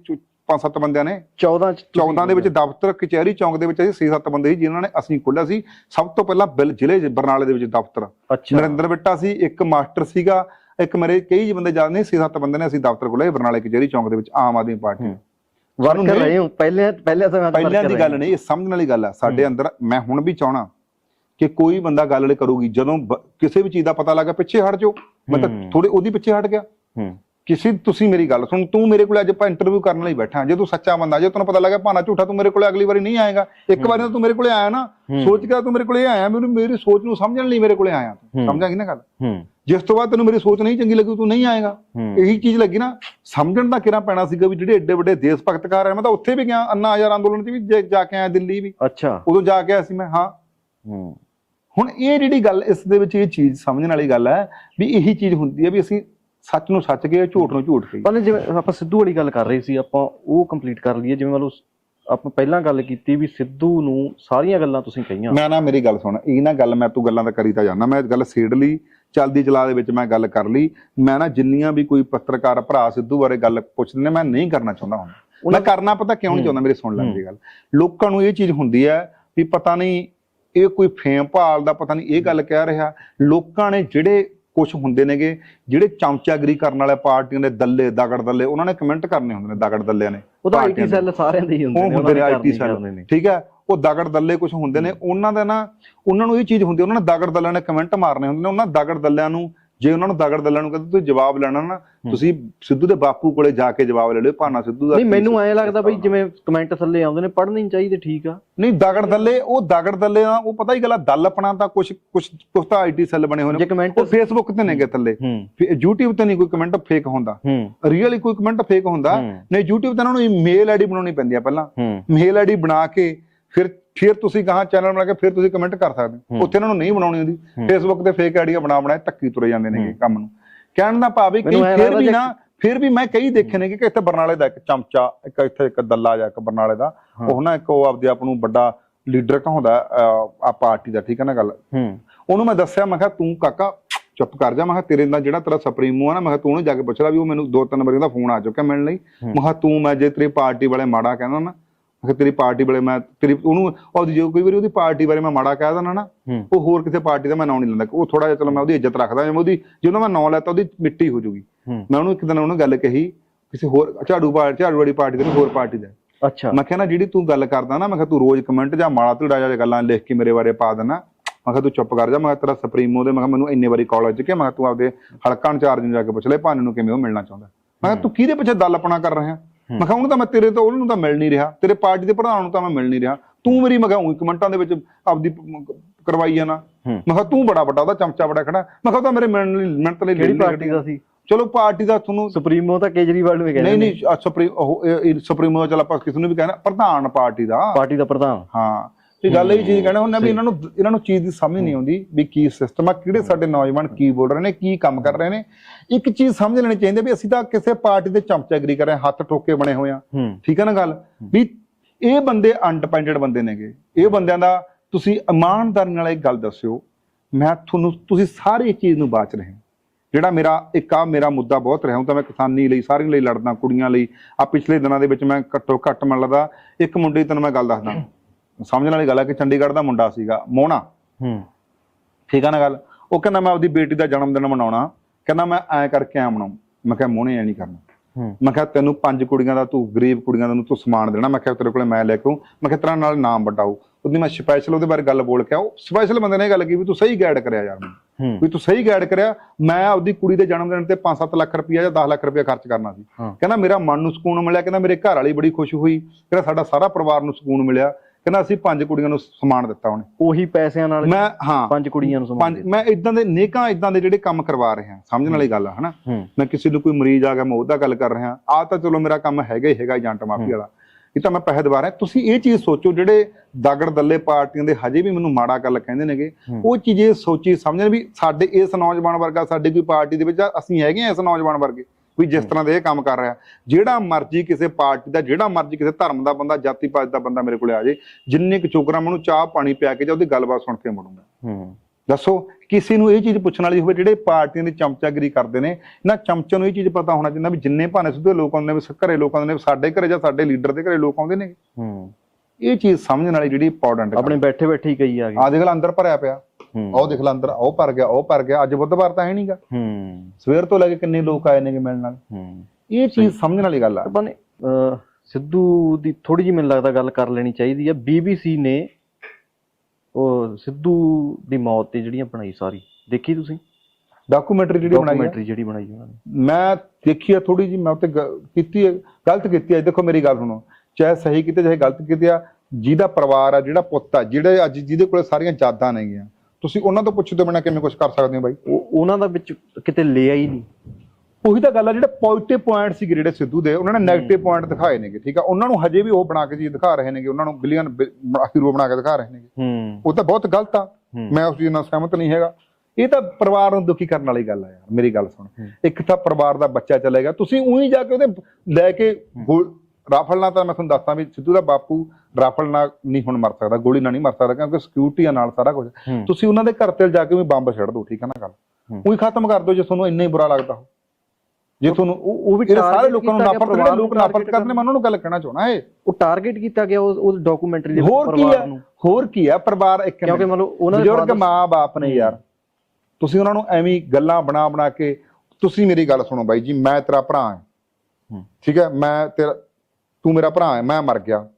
ਪੰਜ ਸੱਤ ਬੰਦਿਆਂ ਨੇ। 14 'ਚ ਤੁਸੀਂ 14 ਦੇ ਵਿੱਚ ਦਫ਼ਤਰ ਕਚਹਿਰੀ ਚੌਂਕ ਦੇ ਵਿੱਚ ਅਸੀਂ 6-7 ਬੰਦੇ ਸੀ ਜਿਨ੍ਹਾਂ ਨੇ ਅਸੀਂ ਖੋਲਿਆ ਸੀ। ਸਭ ਤੋਂ ਪਹਿਲਾਂ ਬਿਲ ਜ਼ਿਲ੍ਹੇ ਬਰਨਾਲੇ ਦੇ ਵਿੱਚ ਦਫ਼ਤਰ। ਨਰਿੰਦਰ ਬਿੱਟਾ ਸੀ ਇੱਕ ਮਾਸਟਰ ਸੀਗਾ ਇੱਕ ਮੇਰੇ ਕਈ ਬੰਦੇ ਜਾਣਦੇ ਸੀ 6-7 ਬੰਦੇ ਨੇ ਅਸੀਂ ਦਫ਼ਤਰ ਖੋਲਿਆ ਬਰਨਾਲੇ ਕਚਹਿਰੀ ਚੌਂਕ ਦੇ ਵਿੱਚ ਆਮ ਆਦਮੀ ਪਾਰਟੀ। ਵਰਕਰ ਨਹੀਂ- ਰਹੇ ਹੋ ਪਹਿਲੇ ਪਹਿਲੇ ਦੀ ਰਹੇ ਗੱਲ। ਨਹੀਂ ਇਹ ਸਮਝਣ ਵਾਲੀ ਗੱਲ ਹੈ ਸਾਡੇ ਅੰਦਰ ਮੈਂ ਹੁਣ ਵੀ ਚਾਹਣਾ ਕਿ ਕੋਈ ਬੰਦਾ ਗੱਲ ਲੈ ਕਰੂਗੀ ਜਦੋਂ ਕਿਸੇ ਵੀ ਚੀਜ਼ ਦਾ ਪਤਾ ਲੱਗਾ ਪਿੱਛੇ ਹਟ ਜਾਓ। ਮੈਂ ਤਾਂ। ਥੋੜੇ ਉਹਦੀ ਪਿੱਛੇ ਹਟ ਗਿਆ। ਹੂੰ। ਕਿਸੇ ਤੁਸੀਂ ਮੇਰੀ ਗੱਲ ਸੁਣ ਤੂੰ ਮੇਰੇ ਕੋਲ ਅੱਜ ਆਪਾਂ ਇੰਟਰਵਿਊ ਕਰਨ ਲਈ ਬੈਠਾ ਜੇ ਤੂੰ ਸੱਚਾ ਬੰਦਾ ਜੇ ਤੈਨੂੰ ਪਤਾ ਲੱਗਾ ਭਾਣਾ ਝੂਠਾ ਤੂੰ ਮੇਰੇ ਕੋਲ ਅਗਲੀ ਵਾਰੀ ਨਹੀਂ ਆਏਗਾ। ਇੱਕ ਵਾਰੀ ਤਾਂ ਤੂੰ ਮੇਰੇ ਕੋਲੇ ਆਇਆ ਨਾ। ਸੋਚ ਕੇ ਤੂੰ ਮੇਰੇ ਕੋਲੇ ਆਇਆ ਮੈਨੂੰ ਮੇਰੀ ਸੋਚ ਨੂੰ ਸਮਝਣ ਲਈ ਮੇਰੇ ਕੋਲੇ ਆਇਆ। ਸਮਝਾਂਗੀ ਨਾ ਗੱਲ? ਹੂੰ। ਜਿਸ ਤੋਂ ਬਾਅਦ ਤੈਨੂੰ ਮੇਰੀ ਸੋਚ ਨਹੀਂ ਚੰਗੀ ਲੱਗੀ ਤੂੰ ਨਹੀਂ ਆਏਗਾ। ਇਹੀ ਚੀਜ਼ ਲੱਗੀ ਨਾ ਸਮਝਣ ਦਾ ਕਿਹੜਾ ਪੈਣਾ ਸੀਗਾ ਵੀ ਜਿਹੜੇ ਏਡੇ ਵੱਡੇ ਦੇਸ਼ ਭਗਤਕਾਰ ਆ ਮੈਂ ਤਾਂ ਉੱਥੇ ਵੀ ਗਿਆ ਅੰਨਾ ਹਜ਼ਾਰ ਅੰਦੋਲਨ 'ਚ ਵੀ ਜਾ- ਜਾ ਕੇ ਆਇਆ ਦਿੱਲੀ ਵੀ। ਅੱਛਾ। ਉਦੋਂ ਜਾ ਕੇ ਆਇਆ ਸੀ ਮੈਂ ਹਾਂ। ਹੂੰ। ਹੁਣ ਇਹ ਜਿਹੜੀ ਗੱਲ ਇਸ ਦੇ ਵਿੱਚ ਇਹ ਚੀਜ਼ ਸਮਝਣ ਵਾਲੀ ਗੱਲ ਹੈ ਵੀ ਇਹੀ ਚੀਜ਼ ਹੁੰਦੀ ਹੈ ਵੀ ਅਸੀਂ ਸੱਚ ਨੂੰ ਸੱਚ ਕਹੀਏ ਝੂਠ ਨੂੰ ਝੂਠ ਕਹੀਏ। ਪਰ ਜਿਵੇਂ ਆਪਾਂ ਸਿੱਧੂ ਵਾਲੀ ਗੱਲ ਕਰ ਰਹੇ ਸੀ ਆਪਾਂ ਉਹ ਕੰਪਲੀਟ ਕਰ ਲਈਏ ਜਿਵੇਂ ਮੰਨ ਲਓ ਆਪਾਂ ਪਹਿਲਾਂ ਗੱਲ ਕੀਤੀ ਵੀ ਸਿੱਧੂ ਨੂੰ ਸਾਰੀਆਂ ਗੱਲਾਂ ਤੁਸੀਂ ਕਹੀਆਂ। ਮੈਂ ਨਾ ਮੇਰੀ ਗੱਲ ਸੁਣ ਇਹ ਨਾ ਗੱਲ ਮੈਂ ਤੂੰ ਗੱਲਾਂ ਤਾਂ ਕਰੀ ਤਾਂ ਜਾਣਾ ਮੈਂ ਗੱਲ ਛੇੜ ਲਈ ਚਲਦੀ ਚਲਾ ਦੇ ਵਿੱਚ ਮੈਂ ਗੱਲ ਕਰ ਲਈ। ਮੈਂ ਨਾ ਜਿੰਨੀਆਂ ਵੀ ਕੋਈ ਪੱਤਰਕਾਰ ਭਰਾ ਸਿੱਧੂ ਬਾਰੇ ਗੱਲ ਪੁੱਛਦੇ ਨੇ ਮੈਂ ਨਹੀਂ ਕਰਨਾ ਚਾਹੁੰਦਾ ਹੁਣ। ਮੈਂ ਕਰਨਾ ਪਤਾ ਕਿਉਂ ਨਹੀਂ ਚਾਹੁੰਦਾ ਮੇਰੀ ਸੁਣ ਲੈ ਮੇਰੀ ਗੱਲ। ਲੋਕਾਂ ਨੂੰ ਇਹ ਚੀਜ਼ ਹੁੰਦੀ ਹੈ ਵੀ ਪਤਾ ਨਹੀਂ ਇਹ ਕੋਈ ਫੇਮ ਭਾਲ ਦਾ ਪਤਾ ਨਹੀਂ ਇਹ ਗੱਲ ਕਹਿ ਰਿਹਾ ਲੋਕਾਂ ਨੇ ਜਿਹੜੇ ਕੁਝ ਹੁੰਦੇ ਨੇਗੇ ਜਿਹੜੇ ਚਮਚਾਗਰੀ ਕਰਨ ਵਾਲੇ ਪਾਰਟੀਆਂ ਦੇ ਦੱਲੇ ਦਗੜ ਦੱਲੇ ਉਹਨਾਂ ਨੇ ਕਮੈਂਟ ਕਰਨੇ ਹੁੰਦੇ ਨੇ ਦਗੜ ਦੱਲਿਆਂ ਨੇ ਉਹਦਾ ਪਾਰਟੀਆਂ ਆਈਟੀ। ਸੈੱਲ ਸਾਰਿਆਂ ਦੇ ਹੀ ਹੁੰਦੇ ਉਹ ਨੇ ਹੁੰਦੇ ਨੇ ਉਹਨਾਂ ਆਈਟੀ ਸੈੱਲ। ਠੀਕ ਹੈ ਉਹ ਦਗੜ ਦੱਲੇ ਕੁਝ ਹੁੰਦੇ ਨੇ ਉਹਨਾਂ ਦਾ ਨਾ ਉਹਨਾਂ ਨੂੰ ਇਹ ਚੀਜ਼ ਹੁੰਦੀ ਉਹਨਾਂ ਨੇ ਦਗੜ ਦੱਲਿਆਂ ਨੇ ਕਮੈਂਟ ਮਾਰਨੇ ਹੁੰਦੇ ਨੇ ਉਹਨਾਂ ਦਗੜ ਦੱਲਿਆਂ ਨੂੰ ਜੇ ਉਹਨਾਂ ਨੂੰ ਦਗੜ ਦੱਲਿਆਂ ਨੂੰ ਕਹਿੰਦੇ ਤੁਸੀਂ ਜਵਾਬ ਲੈਣਾ ਨਾ ਤੁਸੀਂ ਸਿੱਧੂ ਦੇ ਬਾਪੂ ਕੋਲੇ ਜਾ ਕੇ ਜਵਾਬ ਲੈ ਲਿਓ ਭਾਨਾ ਸਿੱਧੂ ਦਾ ਨਹੀਂ ਮੈਨੂੰ। ਐਂ ਲੱਗਦਾ ਬਈ ਜਿਵੇਂ ਕਮੈਂਟ ਥੱਲੇ ਆਉਂਦੇ ਨੇ ਪੜ੍ਹਨੇ ਨਹੀਂ ਚਾਹੀਦੇ ਠੀਕ ਆ। ਨਹੀਂ ਦਗੜ ਦੱਲੇ ਉਹ ਦਗੜ ਦੱਲੇ ਆ ਉਹ ਪਤਾ ਹੀ ਗੱਲ ਆ ਦਲ ਆਪਣਾ ਤਾਂ ਕੁਝ ਕੁਝ ਕੁਝ ਤਾਂ ਆਈਟੀ ਸੈੱਲ ਬਣੇ ਹੋਏ ਜੇ ਨੇ ਕਮੈਂਟ ਉਹ ਫੇਸਬੁੱਕ ਤੇ ਨੇਗੇ ਥੱਲੇ। YouTube ਤੇ ਨਹੀਂ ਕੋਈ ਕਮੈਂਟ ਫੇਕ ਹੁੰਦਾ। ਰੀਅਲੀ ਕੋਈ ਕਮੈਂਟ ਫੇਕ ਹੁੰਦਾ। ਨਹੀਂ YouTube ਤੇ ਉਹਨਾਂ ਨੂੰ ਮੇਲ ਆਈਡੀ ਬਣਾਉਣੀ ਪੈਂਦੀ ਆ ਪਹਿਲਾਂ। ਮੇਲ ਆਈਡੀ ਬਣਾ ਕੇ ਫਿਰ ਫਿਰ ਤੁਸੀਂ ਕਹਾਂ ਚੈਨਲ ਬਣਾ ਕੇ ਫਿਰ ਤੁਸੀਂ ਕਮੈਂਟ ਕਰ ਸਕਦੇ ਹੋ। ਉੱਥੇ ਇਹਨਾਂ ਨੂੰ ਨਹੀਂ ਬਣਾਉਣੀ ਹੁੰਦੀ। ਫੇਸਬੁੱਕ ਤੇ ਫੇਕ ਆਈਡੀਆਂ ਬਣਾ ਬਣਾ ਧੱਕੀ ਤੁਰੇ ਜਾਂਦੇ ਨੇਗੇ ਕੰਮ ਨੂੰ ਕਹਿਣ ਦਾ ਭਾਵ ਹੈ ਕਿ ਫਿਰ ਵੀ ਨਾ ਫਿਰ ਵੀ ਮੈਂ ਕਈ ਦੇਖੇ ਨੇ ਕਿ ਇੱਥੇ ਬਰਨਾਲੇ ਦਾ ਇੱਕ ਚਮਚਾ ਇੱਕ ਇੱਥੇ ਇੱਕ ਦੱਲਾ ਜਾਂ ਇੱਕ ਬਰਨਾਲੇ ਦਾ। ਉਹ ਨਾ ਇੱਕ ਉਹ ਆਪਦੇ ਆਪ ਨੂੰ ਵੱਡਾ ਲੀਡਰ ਕਹਾਉਂਦਾ ਆ ਪਾਰਟੀ ਦਾ ਠੀਕ ਹੈ ਨਾ ਗੱਲ ਉਹਨੂੰ ਮੈਂ ਦੱਸਿਆ ਮੈਂ ਕਿਹਾ ਤੂੰ ਕਾਕਾ ਚੁੱਪ ਕਰ ਜਾ ਮੈਂ ਕਿਹਾ ਤੇਰੇ ਨਾਲ ਜਿਹੜਾ ਤੇਰਾ ਸੁਪਰੀਮੋ ਆ ਨਾ ਮੈਂ ਕਿਹਾ ਤੂੰ ਉਹਨੂੰ ਜਾ ਕੇ ਪੁੱਛ ਲੈ ਵੀ ਉਹ ਮੈਨੂੰ ਦੋ ਤਿੰਨ ਵਾਰੀ ਉਹਦਾ ਫੋਨ ਆ ਚੁੱਕਿਆ ਮਿਲਣ ਲਈ। ਮੈਂ ਕਿਹਾ ਤੂੰ ਮੈਂ ਜੇ ਤੇਰੀ ਪਾਰਟੀ ਵਾਲੇ ਮਾੜਾ ਕਹਿੰਦਾ ਨਾ ਕਿਹਾ ਤੇਰੀ ਪਾਰਟੀ ਵਾਲੇ ਮੈਂ ਤੇਰੀ ਉਹਨੂੰ ਉਹਦੀ ਜੇ ਕੋਈ ਵਾਰੀ ਉਹਦੀ ਪਾਰਟੀ ਬਾਰੇ ਮੈਂ ਮਾੜਾ ਕਹਿ ਦਿੰਦਾ ਨਾ ਉਹ ਹੋਰ ਕਿਸੇ ਪਾਰਟੀ ਦਾ ਮੈਂ ਨਾਂ ਨਹੀਂ ਲੈਂਦਾ। ਉਹ ਥੋੜਾ ਜਿਹਾ ਚਲੋ ਮੈਂ ਉਹਦੀ ਇੱਜ਼ਤ ਰੱਖਦਾ ਜਿਵੇਂ ਉਹਦੀ ਜਦੋਂ ਮੈਂ ਨਾਂ ਲੈਤਾ ਉਹਦੀ ਮਿੱਟੀ ਹੋ ਜੂਗੀ ਮੈਂ ਉਹਨੂੰ ਇੱਕ ਦਿਨ ਉਹਨੂੰ ਗੱਲ ਕਹੀ ਕਿਸੇ ਹੋਰ ਝਾੜੂ ਪਾਰਟੀ ਝਾੜੂ ਵਾਲੀ ਪਾਰਟੀ ਦੇ ਹੋਰ ਪਾਰਟੀ ਦਾ। ਅੱਛਾ। ਮੈਂ ਕਿਹਾ ਨਾ ਜਿਹੜੀ ਤੂੰ ਗੱਲ ਕਰਦਾ ਨਾ ਮੈਂ ਕਿਹਾ ਤੂੰ ਰੋਜ਼ ਕਮੈਂਟ ਜਾਂ ਮਾੜਾ ਧੜਾ ਜਾਂ ਗੱਲਾਂ ਲਿਖ ਕੇ ਮੇਰੇ ਬਾਰੇ ਪਾ ਦੇਣਾ ਮੈਂ ਕਿਹਾ ਤੂੰ ਚੁੱਪ ਕਰ ਜਾ ਮੈਂ ਕਿਹਾ ਤੇਰਾ ਸੁਪਰੀਮੋ ਦੇ ਮੈਂ ਕਿਹਾ ਮੈਨੂੰ ਇੰਨੇ ਵਾਰੀ ਕਾਲ ਆ ਚੁੱਕਿਆ ਮੈਂ ਕਿਹਾ ਤੂੰ ਆਪਦੇ ਹਲਕਾ ਇੰਚਾਰਜ ਨੂੰ ਜਾ ਕੇ ਪੁੱਛ ਲੈ ਭਾਨੇ ਨੂੰ ਕਿਵੇਂ ਉਹ ਮਿਲਣਾ ਚਾਹੁੰਦਾ। ਮੈਂ ਕਿਹਾ ਤੂੰ ਕਿਹਦੇ ਪਿੱਛੇ ਦੱਲਪਣਾ ਕਰ ਰਿਹਾ? ਮੈਂ ਕਿਹਾ ਉਹਨੂੰ ਤਾਂ ਮੈਂ ਤੇਰੇ ਤੋਂ ਉਹਨੂੰ ਤਾਂ ਮਿਲ ਨਹੀਂ ਰਿਹਾ। ਤੇਰੇ ਪਾਰਟੀ ਦੇ ਪ੍ਰਧਾਨ ਨੂੰ ਤਾਂ ਮੈਂ ਮਿਲ ਨਹੀਂ ਰਿਹਾ। ਤੂੰ ਮੇਰੀ ਮੈਂ ਕਿਹਾ ਉਹੀ ਕਮੈਂਟਾਂ ਦੇ ਵਿੱਚ ਆਪਦੀ ਕਰਵਾਈ ਜਾਣਾ ਮੈਂ ਕਿਹਾ ਤੂੰ ਬੜਾ ਵੱਡਾ ਉਹਦਾ ਚਮਚਾ ਬੜਾ ਖੜਾ। ਮੈਂ ਕਿਹਾ ਤਾਂ ਮੇਰੇ ਮਿਲਣ ਲਈ ਮਿਹਨਤ ਲਈ ਕਿਹੜੀ ਪਾਰਟੀ ਦਾ ਸੀ? ਚਲੋ ਪਾਰਟੀ ਦਾ ਤੁਹਾਨੂੰ ਸੁਪਰੀਮੋ ਤਾਂ ਕੇਜਰੀਵਾਲ ਨੂੰ ਹੀ ਕਹਿੰਦੇ ਨਹੀਂ ਨਹੀਂ ਸੁਪਰੀਮ ਸੁਪਰੀਮੋ ਚਲ ਆਪਾਂ ਕਿਸ ਨੂੰ ਵੀ ਕਹਿਣਾ ਪ੍ਰਧਾਨ ਪਾਰਟੀ ਦਾ। ਪਾਰਟੀ ਦਾ ਪ੍ਰਧਾਨ। ਹਾਂ। ਇਹ ਗੱਲ ਇਹ ਚੀਜ਼ ਕਹਿਣਾ ਹੁੰਦਾ ਵੀ ਇਹਨਾਂ ਨੂੰ ਇਹਨਾਂ ਨੂੰ ਚੀਜ਼ ਦੀ ਸਮਝ ਨਹੀਂ ਆਉਂਦੀ ਵੀ ਕੀ ਸਿਸਟਮ ਆ ਕਿਹੜੇ ਸਾਡੇ ਨੌਜਵਾਨ ਕੀ ਬੋਲ ਰਹੇ ਨੇ ਕੀ ਕੰਮ ਕਰ ਰਹੇ ਨੇ। ਇੱਕ ਚੀਜ਼ ਸਮਝ ਲੈਣੀ ਚਾਹੀਦੀ ਵੀ ਅਸੀਂ ਤਾਂ ਕਿਸੇ ਪਾਰਟੀ ਦੇ ਚਮਚਾਗਰੀ ਕਰ ਰਹੇ ਹੱਥ ਠੋਕੇ ਬਣੇ ਹੋਏ ਆ ਠੀਕ ਹੈ ਨਾ ਗੱਲ? ਵੀ ਇਹ ਬੰਦੇ ਅਨਡਿਪੈਂਡੈਂਟ ਬੰਦੇ ਨੇਗੇ। ਇਹ ਬੰਦਿਆਂ ਦਾ ਤੁਸੀਂ ਇਮਾਨਦਾਰੀ ਨਾਲ ਇੱਕ ਗੱਲ ਦੱਸਿਓ ਮੈਂ ਤੁਹਾਨੂੰ ਤੁਸੀਂ ਸਾਰੀ ਚੀਜ਼ ਨੂੰ ਬਾਚ ਰਹੇ ਜਿਹੜਾ ਮੇਰਾ ਇੱਕ ਆ ਮੇਰਾ ਮੁੱਦਾ ਬਹੁਤ ਰਿਹਾ ਹੁਣ ਤਾਂ ਮੈਂ ਕਿਸਾਨੀ ਲਈ ਸਾਰਿਆਂ ਲਈ ਲੜਦਾ ਕੁੜੀਆਂ ਲਈ। ਆ ਪਿਛਲੇ ਦਿਨਾਂ ਦੇ ਵਿੱਚ ਮੈਂ ਘੱਟੋ ਘੱਟ ਮੰਨ ਲਦਾ ਇੱਕ ਮੁੰਡੇ ਦੀ ਤੈਨੂੰ ਮੈਂ ਗੱਲ ਦੱਸਦਾ। ਸਮਝਣ ਵਾਲੀ ਗੱਲ ਹੈ ਕਿ ਚੰਡੀਗੜ੍ਹ ਦਾ ਮੁੰਡਾ ਸੀਗਾ ਮੋਹਣਾ। ਹੂੰ। ਠੀਕ ਆ ਨਾ ਗੱਲ? ਉਹ ਕਹਿੰਦਾ ਮੈਂ ਆਪਦੀ ਬੇਟੀ ਦਾ ਜਨਮ ਦਿਨ ਮਨਾਉਣਾ। ਕਹਿੰਦਾ ਮੈਂ ਐ ਕਰਕੇ ਆ ਮਨਾਉਂ। ਮੈਂ ਕਿਹਾ ਮੋਹਣੇ ਐ ਨਹੀਂ ਕਰਨਾ। ਮੈਂ ਕਿਹਾ ਤੈਨੂੰ ਪੰਜ ਕੁੜੀਆਂ ਦਾ ਤੂੰ ਗਰੀਬ ਕੁੜੀਆਂ ਦਾ ਨੂੰ ਤੂੰ ਸਮਾਨ ਦੇਣਾ। ਮੈਂ ਕਿਹਾ ਤੇਰੇ ਕੋਲੇ ਮੈਂ ਲੈ ਕੇ ਆਊਂ। ਮੈਂ ਕਿਹਾ ਤੇਰਾ ਨਾਲ ਨਾਮ ਵਟਾਉ ਉਹਦੀ ਮੈਂ ਸਪੈਸ਼ਲ ਉਹਦੇ ਬਾਰੇ ਗੱਲ ਬੋਲ ਕੇ ਆਉ ਸਪੈਸ਼ਲ ਬੰਦੇ ਨੇ ਇਹ ਗੱਲ ਕੀ ਵੀ ਤੂੰ ਸਹੀ ਗਾਈਡ ਕਰਿਆ ਯਾਰ ਮੈਨੂੰ। ਵੀ ਤੂੰ ਸਹੀ ਗਾਈਡ ਕਰਿਆ। ਮੈਂ ਆਪਦੀ ਕੁੜੀ ਦੇ ਜਨਮ ਦਿਨ ਤੇ 5-7 ਲੱਖ ਰੁਪਇਆ ਜਾਂ 10 ਲੱਖ ਰੁਪਇਆ ਖਰਚ ਕਰਨਾ ਸੀ। ਕਹਿੰਦਾ ਮੇਰਾ ਮਨ ਨੂੰ ਸਕੂਨ ਮਿਲਿਆ। ਕਹਿੰਦਾ ਮੇਰੇ ਘਰ ਵਾਲੀ ਬੜੀ ਖੁਸ਼ ਹੋਈ। ਕਹਿੰਦਾ ਸਾਡਾ ਸਾਰਾ ਪਰਿਵਾਰ ਨੂੰ ਸਕੂਨ ਮਿਲਿਆ। ਕਹਿੰਦਾ ਅਸੀਂ ਪੰਜ ਕੁੜੀਆਂ ਨੂੰ ਸਮਾਨ ਦਿੱਤਾ ਉਹਨੇ। ਉਹੀ ਪੈਸਿਆਂ ਨਾਲ ਮੈਂ ਹਾਂ। ਪੰਜ ਕੁੜੀਆਂ ਨੂੰ ਪੰਜ ਸਮਾਨ ਮੈਂ ਇਦਾਂ ਦੇ ਨੇਕਾਂ ਇਦਾਂ ਦੇ ਜਿਹੜੇ ਕੰਮ ਕਰਵਾ ਰਿਹਾ ਸਮਝਣ ਵਾਲੀ ਗੱਲ ਆ ਹਨਾ? ਮੈਂ ਕਿਸੇ ਨੂੰ ਕੋਈ ਮਰੀਜ਼ ਆ ਗਿਆ ਮੈਂ ਉਹਦਾ ਗੱਲ ਕਰ ਰਿਹਾ ਆ ਤਾਂ ਚਲੋ ਮੇਰਾ ਕੰਮ ਹੈਗਾ ਹੀ ਹੈਗਾ ਏਜੰਟ ਮਾਫੀ ਵਾਲਾ। ਇਹ ਤਾਂ ਮੈਂ ਪੈਸੇ ਦਵਾ ਰਿਹਾ ਤੁਸੀਂ ਇਹ ਚੀਜ਼ ਸੋਚੋ ਜਿਹੜੇ ਦਾਗੜ ਦੱਲੇ ਪਾਰਟੀਆਂ ਦੇ ਹਜੇ ਵੀ ਮੈਨੂੰ ਮਾੜਾ ਗੱਲ ਕਹਿੰਦੇ ਨੇਗੇ। ਉਹ ਚੀਜ਼ ਇਹ ਸੋਚੀ ਸਮਝਣ ਵੀ ਸਾਡੇ ਇਸ ਨੌਜਵਾਨ ਵਰਗਾ ਸਾਡੇ ਕੋਈ ਪਾਰਟੀ ਦੇ ਵਿੱਚ ਅਸੀਂ ਹੈਗੇ ਆ ਇਸ ਨੌਜਵਾਨ ਵਰਗੇ। ਵੀ ਜਿਸ ਤਰ੍ਹਾਂ ਦੇ ਇਹ ਕੰਮ ਕਰ ਰਿਹਾ ਜਿਹੜਾ ਮਰਜ਼ੀ ਕਿਸੇ ਪਾਰਟੀ ਦਾ ਜਿਹੜਾ ਮਰਜ਼ੀ ਕਿਸੇ ਧਰਮ ਦਾ ਬੰਦਾ ਜਾਤੀ ਪਾਤ ਦਾ ਬੰਦਾ ਮੇਰੇ ਕੋਲੇ ਆ ਜਾਏ ਜਿੰਨੇ ਕੁ ਚੋਕਰਾਂ ਮੈਨੂੰ ਚਾਹ ਪਾਣੀ ਪਿਆ ਕੇ ਜਾਂ ਉਹਦੀ ਗੱਲਬਾਤ ਸੁਣ ਕੇ ਮੁੜੂੰਗਾ। ਦੱਸੋ ਕਿਸੇ ਨੂੰ ਇਹ ਚੀਜ਼ ਪੁੱਛਣ ਵਾਲੀ ਹੋਵੇ ਜਿਹੜੇ ਪਾਰਟੀਆਂ ਦੀ ਚਮਚਾਗਰੀ ਕਰਦੇ ਨੇ ਨਾ ਚਮਚਿਆਂ ਨੂੰ ਇਹ ਚੀਜ਼ ਪਤਾ ਹੋਣਾ ਚਾਹੀਦਾ ਵੀ ਜਿੰਨੇ ਭਾਣੇ ਸਿੱਧੇ ਲੋਕ ਆਉਂਦੇ ਨੇ ਘਰੇ ਲੋਕ ਆਉਂਦੇ ਨੇ ਸਾਡੇ ਘਰੇ ਜਾਂ ਸਾਡੇ ਲੀਡਰ ਦੇ ਘਰੇ ਲੋਕ ਆਉਂਦੇ ਨੇ। ਹੂੰ। ਇਹ ਚੀਜ਼ ਸਮਝਣ ਵਾਲੀ ਜਿਹੜੀ ਇੰਪੋਰਟੈਂਟ ਆਪਣੇ ਬੈਠੇ ਬੈਠੇ ਹੀ ਕਈ ਆ ਗਏ ਆ ਦੇਖ ਲੈ ਅੰਦਰ ਭਰਿਆ ਪਿਆ। ਉਹ ਦੇਖ ਲੈ ਅੰਦਰ ਉਹ ਭਰ ਗਿਆ ਉਹ ਭਰ ਗਿਆ ਅੱਜ ਬੁੱਧਵਾਰ ਤਾਂ ਹੈ ਨਹੀਂਗਾ ਹੂੰ। ਸਵੇਰ ਤੋਂ ਲੈ ਕੇ ਕਿੰਨੇ ਲੋਕ ਆਏ ਨੇਗੇ ਮਿਲਣ ਨਾਲ? ਹੂੰ। ਇਹ ਚੀਜ਼ ਸਮਝਣ ਵਾਲੀ ਗੱਲ ਆ। ਆਪਾਂ ਨੇ ਸਿੱਧੂ ਦੀ ਥੋੜੀ ਜਿਹੀ ਮੈਨੂੰ ਲੱਗਦਾ ਗੱਲ ਕਰ ਲੈਣੀ ਚਾਹੀਦੀ ਹੈ ਬੀਬੀਸੀ ਨੇ ਉਹ ਸਿੱਧੂ ਦੀ ਮੌਤ ਤੇ ਜਿਹੜੀਆਂ ਬਣਾਈ ਸਾਰੀ। ਦੇਖੀ ਤੁਸੀਂ? ਡਾਕੂਮੈਂਟਰੀ ਜਿਹੜੀ ਬਣਾਈ ਡਾਕੂਮੈਂਟਰੀ ਜਿਹੜੀ ਬਣਾਈ ਉਹਨਾਂ ਨੇ। ਮੈਂ ਦੇਖੀ ਆ ਥੋੜੀ ਜੀ ਮੈਂ ਉੱਤੇ ਕੀਤੀ ਗਲਤ ਕੀਤੀ ਹੈ ਦੇਖੋ ਮੇਰੀ ਗੱਲ ਸੁਣੋ। ਚਾਹੇ ਸਹੀ ਕੀਤੇ ਚਾਹੇ ਗਲਤ ਕੀਤੇ ਆ ਜਿਹਦਾ ਪਰਿਵਾਰ ਆ ਜਿਹੜਾ ਪੁੱਤ ਆ ਜਿਹੜੇ ਅੱਜ ਜਿਹਦੇ ਕੋਲ ਸਾਰੀਆਂ ਯਾਦਾਂ ਨੇਗੀਆਂ। ਤੁਸੀਂ ਉਹਨਾਂ ਤੋਂ ਪੁੱਛੇ ਤੋਂ ਬਿਨਾਂ ਕਿਵੇਂ ਕੁਝ ਕਰ ਸਕਦੇ ਹੋ ਬਾਈ? ਉਹ ਉਹਨਾਂ ਦਾ ਵਿੱਚ ਕਿਤੇ ਲਿਆ ਹੀ ਨਹੀਂ। ਉਹੀ ਤਾਂ ਗੱਲ ਆ ਜਿਹੜੇ ਪੋਜ਼ਿਟਿਵ ਪੁਆਇੰਟ ਸੀ ਜਿਹੜੇ ਸਿੱਧੂ ਦੇ ਉਹਨਾਂ ਨੇ 네ਗੇਟਿਵ ਪੁਆਇੰਟ ਦਿਖਾਏ ਨੇਗੇ ਠੀਕ ਆ? ਉਹਨਾਂ ਨੂੰ ਹਜੇ ਵੀ ਉਹ ਬਣਾ ਕੇ ਜੀ ਦਿਖਾ ਰਹੇ ਨੇਗੇ ਉਹਨਾਂ ਨੂੰ ਬਿਲੀਅਨ ਹੀਰੋ ਬਣਾ ਕੇ ਦਿਖਾ ਰਹੇ ਨੇਗੇ। ਹੂੰ। ਉਹ ਤਾਂ ਬਹੁਤ ਗਲਤ ਆ। ਮੈਂ ਉਸ ਚੀਜ਼ ਨਾਲ ਸਹਿਮਤ ਨਹੀਂ ਹੈਗਾ। ਇਹ ਤਾਂ ਪਰਿਵਾਰ ਨੂੰ ਦੁਖੀ ਕਰਨ ਵਾਲੀ ਗੱਲ ਆ ਯਾਰ ਮੇਰੀ ਗੱਲ ਸੁਣ। ਇੱਕ ਤਾਂ ਪਰਿਵਾਰ ਦਾ ਬੱਚਾ ਚਲੇਗਾ ਤੁਸੀਂ ਉਹੀ ਜਾ ਕੇ ਉਹਦੇ ਲੈ ਕੇ ਗੋ- ਰਾਫਲ ਨਾਲ ਤਾਂ ਮੈਂ ਤੁਹਾਨੂੰ ਦੱਸਦਾ ਵੀ ਸਿੱਧੂ ਦਾ ਬਾਪੂ ਰਾਫਲ ਨਾਲ ਨਹੀਂ ਹੁਣ ਮਰ ਸਕਦਾ ਗੋਲੀ ਨਾਲ ਨਹੀਂ ਮਰ ਸਕਦਾ ਕਿਉਂਕਿ ਸਿਕਿਉਰਿਟੀ ਨਾਲ ਸਾਰਾ ਕੁਝ। ਤੁਸੀਂ ਉਹਨਾਂ ਦੇ ਘਰ ਤੇ ਜਾ ਕੇ ਵੀ ਬੰਬ ਛੱਡ ਦਿਓ ਠੀਕ ਹੈ ਨਾ ਗੱਲ। ਉਹੀ ਖਤਮ ਕਰ ਦਿਓ ਜੇ ਤੁਹਾਨੂੰ ਇੰਨਾ ਹੀ ਬੁਰਾ ਲੱਗਦਾ ਜੇ ਤੁਹਾਨੂੰ ਉਹ ਉਹ ਵੀ ਸਾਰੇ ਲੋਕਾਂ ਨੂੰ ਨਫ਼ਰਤ ਜਿਹੜੇ ਲੋਕ ਨੂੰ ਨਫ਼ਰਤ target ਕਰਦੇ ਨੇ ਮੈਂ ਉਹਨਾਂ ਨੂੰ ਗੱਲ ਕਹਿਣਾ ਚਾਹਣਾ ਏ ਉਹ ਟਾਰਗੇਟ ਕੀਤਾ ਗਿਆ ਉਹ ਉਹ ਡਾਕੂਮੈਂਟਰੀ ਦੇ ਵਿੱਚ ਹੋਰ ਕੀ ਪਰਿਵਾਰ ਹੈ? ਨੂੰ। ਹੋਰ ਕੀ ਹੈ? ਪਰਿਵਾਰ ਇੱਕ ਕਿਉਂਕਿ ਮਤਲਬ ਉਹਨਾਂ ਦੇ ਬਜ਼ੁਰਗ ਮਾਂ-ਬਾਪ ਨੇ ਯਾਰ। ਤੁਸੀਂ ਉਹਨਾਂ ਨੂੰ ਐਵੇਂ ਗੱਲਾਂ ਬਣਾ ਬਣਾ ਕੇ ਤੁਸੀਂ ਮੇਰੀ ਗੱਲ ਸੁਣੋ ਬਾਈ ਜੀ ਮੈਂ ਤੇਰਾ ਭਰਾ ਹੂੰ। ਠੀਕ ਹੈ? ਮੈਂ ਤੇਰਾ ਤੂੰ ਮੇਰਾ ਭਰਾ ਹੈ ਮੈਂ ਮਰ ਗਿਆ।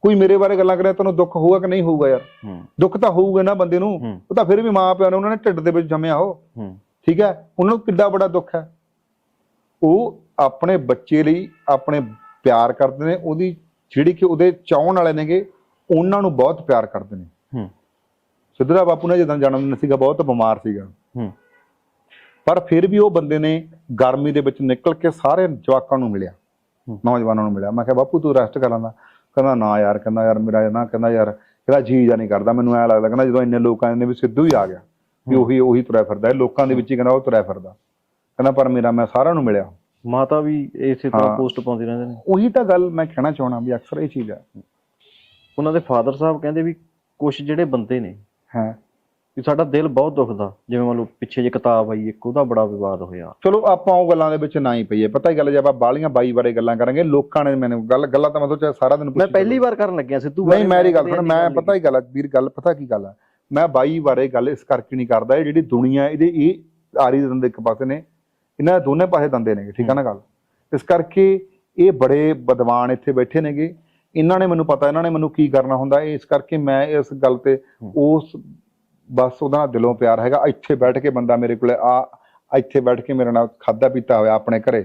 ਕੋਈ ਮੇਰੇ ਬਾਰੇ ਗੱਲਾਂ ਕਰੇ ਤੈਨੂੰ ਦੁੱਖ ਹੋਊਗਾ ਕਿ ਨਹੀਂ ਹੋਊਗਾ ਯਾਰ? ਦੁੱਖ ਤਾਂ ਹੋਊਗਾ ਨਾ ਬੰਦੇ ਨੂੰ। ਉਹ ਤਾਂ ਫਿਰ ਵੀ ਮਾਂ ਪਿਓ ਨੇ ਉਹਨਾਂ ਨੇ ਢਿੱਡ ਦੇ ਵਿੱਚ ਜੰਮਿਆ ਹੋ ਹੂੰ। ਠੀਕ ਹੈ? ਉਹਨਾਂ ਨੂੰ ਕਿੱਡਾ ਬੜਾ ਦੁੱਖ ਹੈ। ਉਹ ਆਪਣੇ ਬੱਚੇ ਲਈ ਆਪਣੇ ਪਿਆਰ ਕਰਦੇ ਨੇ ਉਹਦੀ ਜਿਹੜੀ ਕਿ ਉਹਦੇ ਚਾਹਣ ਵਾਲੇ ਨੇਗੇ ਉਹਨਾਂ ਨੂੰ ਬਹੁਤ ਪਿਆਰ ਕਰਦੇ ਨੇ। ਹੂੰ। ਸਿੱਧੂ ਦਾ ਬਾਪੂ ਨੇ ਜਦੋਂ ਜਨਮ ਦਿਨ ਸੀਗਾ ਬਹੁਤ ਬਿਮਾਰ ਸੀਗਾ। ਹੂੰ। ਪਰ ਫਿਰ ਵੀ ਉਹ ਬੰਦੇ ਨੇ ਗਰਮੀ ਦੇ ਵਿੱਚ ਨਿਕਲ ਕੇ ਸਾਰੇ ਜਵਾਕਾਂ ਨੂੰ ਮਿਲਿਆ। ਨੌਜਵਾਨਾਂ ਨੂੰ ਮਿਲਿਆ। ਮੈਂ ਕਿਹਾ ਬਾਪੂ ਤੂੰ ਰੈਸਟ ਕਰ ਲੈਂਦਾ। ਕਹਿੰਦਾ ਨਾ ਯਾਰ ਕਹਿੰਦਾ ਯਾਰ ਮੇਰਾ ਨਾ ਕਹਿੰਦਾ ਯਾਰ ਕਹਿੰਦਾ ਜੀ ਜਾ ਨਹੀਂ ਕਰਦਾ। ਮੈਨੂੰ ਐ ਲੱਗਦਾ ਕਹਿੰਦਾ ਜਦੋਂ ਇੰਨੇ ਲੋਕ ਆਏ ਨੇ ਵੀ ਸਿੱਧੂ ਹੀ ਆ ਗਿਆ ਵੀ ਉਹੀ ਉਹੀ ਤੁਰਿਆ ਫਿਰਦਾ। ਇਹ ਲੋਕਾਂ ਦੇ ਵਿੱਚ ਹੀ ਕਹਿੰਦਾ ਉਹ ਤੁਰਿਆ ਫਿਰਦਾ। ਕਹਿੰਦਾ ਪਰ ਮੇਰਾ ਮੈਂ ਸਾਰਿਆਂ ਨੂੰ ਮਿਲਿਆ। ਮਾਤਾ ਵੀ ਇਸੇ ਤਰ੍ਹਾਂ। ਪੋਸਟ ਪਾਉਂਦੇ ਰਹਿੰਦੇ ਨੇ। ਉਹੀ ਤਾਂ ਗੱਲ ਮੈਂ ਕਹਿਣਾ ਚਾਹਣਾ ਵੀ ਅਕਸਰ ਇਹ ਚੀਜ਼ ਹੈ। ਉਹਨਾਂ ਦੇ ਫਾਦਰ ਸਾਹਿਬ ਕਹਿੰਦੇ ਵੀ ਕੁਝ ਜਿਹੜੇ ਬੰਦੇ ਨੇ ਹੈ। ਵੀ ਸਾਡਾ ਦਿਲ ਬਹੁਤ ਦੁਖਦਾ। ਜਿਵੇਂ ਮੰਨ ਲਓ ਪਿੱਛੇ ਜੇ ਕਿਤਾਬ ਆਈ ਇੱਕ ਉਹਦਾ ਬੜਾ ਵਿਵਾਦ ਹੋਇਆ। ਚਲੋ ਆਪਾਂ ਉਹ ਗੱਲਾਂ ਦੇ ਵਿੱਚ ਨਾ ਹੀ ਪਈਏ। ਪਤਾ ਹੀ ਗੱਲ ਜੇ ਆਪਾਂ ਬਾਲੀਆਂ ਬਾਈ ਬਾਰੇ ਗੱਲਾਂ ਕਰਾਂਗੇ ਲੋਕਾਂ ਨੇ ਮੈਨੂੰ ਗੱਲ ਗੱਲਾਂ ਤਾਂ ਮੈਂ ਸੋਚਿਆ ਸਾਰਾ ਦਿਨ ਮੈਂ ਪਹਿਲੀ ਵਾਰ ਕਰਨ ਲੱਗਿਆ ਸਿੱਧੂ ਨਹੀਂ ਮੇਰੀ ਗੱਲ ਸੁਣ ਮੈਂ ਪਤਾ ਹੀ ਗੱਲ ਵੀਰ ਗੱਲ ਪਤਾ ਕੀ ਗੱਲ ਹੈ? ਮੈਂ ਬਾਈ ਬਾਰੇ ਗੱਲ ਇਸ ਕਰਕੇ ਨਹੀਂ ਕਰਦਾ ਇਹ ਜਿਹੜੀ ਦੁਨੀਆ ਇਹਦੇ ਇਹ ਆਰੀ ਦੇ ਦੰਦੇ ਇੱਕ ਪਾਸੇ ਨੇ ਇਹਨਾਂ ਦੇ ਦੋਨੇ ਪਾਸੇ ਦੰਦੇ ਨੇਗੇ ਠੀਕ ਆ ਨਾ ਗੱਲ? ਇਸ ਕਰਕੇ ਇਹ ਬੜੇ ਬਦਵਾਨ ਇੱਥੇ ਬੈਠੇ ਨੇਗੇ। ਇਹਨਾਂ ਨੇ ਮੈਨੂੰ ਪਤਾ ਇਹਨਾਂ ਨੇ ਮੈਨੂੰ ਕੀ ਕਰਨਾ ਹੁੰਦਾ ਇਸ ਕਰਕੇ ਮੈਂ ਇਸ ਗੱਲ ਤੇ ਉਸ ਬਸ ਉਹਦਾ ਨਾਲ ਦਿਲੋਂ ਪਿਆਰ ਹੈਗਾ। ਇੱਥੇ ਬੈਠ ਕੇ ਬੰਦਾ ਮੇਰੇ ਕੋਲੇ ਆ ਇੱਥੇ ਬੈਠ ਕੇ ਮੇਰੇ ਨਾਲ ਖਾਦਾ ਪੀਤਾ ਹੋਇਆ ਆਪਣੇ ਘਰੇ।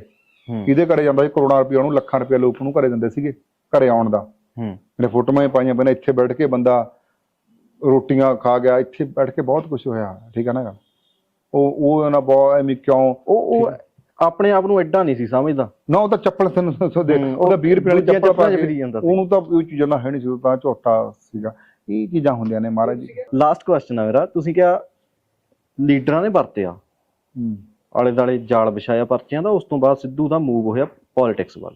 ਹੂੰ। ਇਹਦੇ ਘਰੇ ਜਾਂਦਾ ਸੀ ਕਰੋੜਾਂ ਰੁਪਏ ਉਹਨੂੰ ਲੱਖਾਂ ਰੁਪਏ ਲੋਕ ਉਹਨੂੰ ਘਰੇ ਦਿੰਦੇ ਸੀਗੇ ਘਰੇ ਆਉਣ ਦਾ। ਮੇਰੇ ਫੋਟੋਆਂ ਹੀ ਪਾਈਆਂ ਪਈਆਂ ਨੇ, ਇੱਥੇ ਬੈਠ ਕੇ ਬੰਦਾ ਰੋਟੀਆਂ ਖਾ ਗਿਆ ਇੱਥੇ ਬੈਠ ਕੇ ਬਹੁਤ ਕੁਝ ਹੋਇਆ ਠੀਕ ਹੈ ਨਾ ਉਹ ਉਹ ਨਾ ਬਹੁਤ ਐਵੇਂ ਕਿਉਂ? ਉਹ ਉਹ ਆਪਣੇ ਆਪ ਨੂੰ ਐਡਾ ਨਹੀਂ ਸੀ ਸਮਝਦਾ। ਨਾ ਉਹ ਤਾਂ ਚੱਪਲ ਤੈਨੂੰ ਸੋ ਦੇ ਹੂੰ, ਉਹਦਾ 20 ਰੁਪਏ ਵਾਲੀ ਚੱਪਲ ਪਾ ਕੇ। ਉਹਨੂੰ ਤਾਂ ਉਹ ਚੀਜ਼ਾਂ ਦਾ ਹੈ ਨਹੀਂ ਸੀ ਉਹ ਤਾਂ ਝੋਟਾ ਸੀਗਾ। ਇਹ ਚੀਜ਼ਾਂ ਹੁੰਦੀਆਂ ਨੇ ਮਹਾਰਾਜ ਜੀ? ਲਾਸਟ ਕੁਐਸਚਨ ਆ ਮੇਰਾ। ਤੁਸੀਂ ਕਿਹਾ ਲੀਡਰਾਂ ਨੇ ਵਰਤਿਆ ਹੂੰ। ਆਲੇ ਦਾਲੇ ਜਾਲ ਵਿਛਾਇਆ ਪਰਚਿਆਂ ਦਾ ਉਸ ਤੋਂ ਬਾਅਦ ਸਿੱਧੂ ਦਾ ਮੂਵ ਹੋਇਆ ਪੋਲਿਟਿਕਸ ਵੱਲ।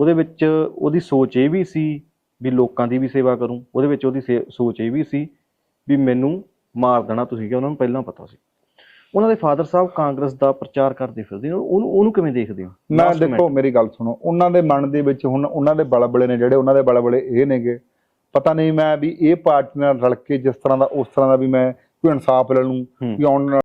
ਉਹਦੇ ਵਿੱਚ ਉਹਦੀ ਸੋਚ ਇਹ ਵੀ ਸੀ ਵੀ ਲੋਕਾਂ ਦੀ ਵੀ ਸੇਵਾ ਕਰੂੰ। ਉਹਦੇ ਵਿੱਚ ਉਹਦੀ ਸੋਚ ਇਹ ਵੀ ਸੀ ਵੀ ਮੈਨੂੰ ਮਾਰ ਦੇਣਾ ਤੁਸੀਂ ਕਿ ਉਹਨਾਂ ਨੂੰ ਪਹਿਲਾਂ ਪਤਾ ਸੀ। ਉਹਨਾਂ ਦੇ ਫਾਦਰ ਸਾਹਿਬ ਕਾਂਗਰਸ ਦਾ ਪ੍ਰਚਾਰ ਕਰਦੇ ਫਿਰਦੇ ਨੇ। ਉਹਨੂੰ ਉਹਨੂੰ ਕਿਵੇਂ ਦੇਖਦੇ ਹੋ? ਮੈਂ ਦੇਖੋ ਮੇਰੀ ਗੱਲ ਸੁਣੋ। ਉਹਨਾਂ ਦੇ ਮਨ ਦੇ ਵਿੱਚ ਹੁਣ ਉਹਨਾਂ ਦੇ ਬਲਬਲੇ ਨੇ ਜਿਹੜੇ ਉਹਨਾਂ ਦੇ ਬਲਬਲੇ ਇਹ ਨੇਗੇ। ਪਤਾ ਨਹੀਂ ਮੈਂ ਵੀ ਇਹ ਪਾਰਟੀ ਨਾਲ ਰਲ ਕੇ ਜਿਸ ਤਰ੍ਹਾਂ ਦਾ ਉਸ ਤਰ੍ਹਾਂ ਦਾ ਵੀ ਮੈਂ ਕੋਈ ਇਨਸਾਫ ਲੈ ਲੂੰ। ਵੀ ਆਉਣ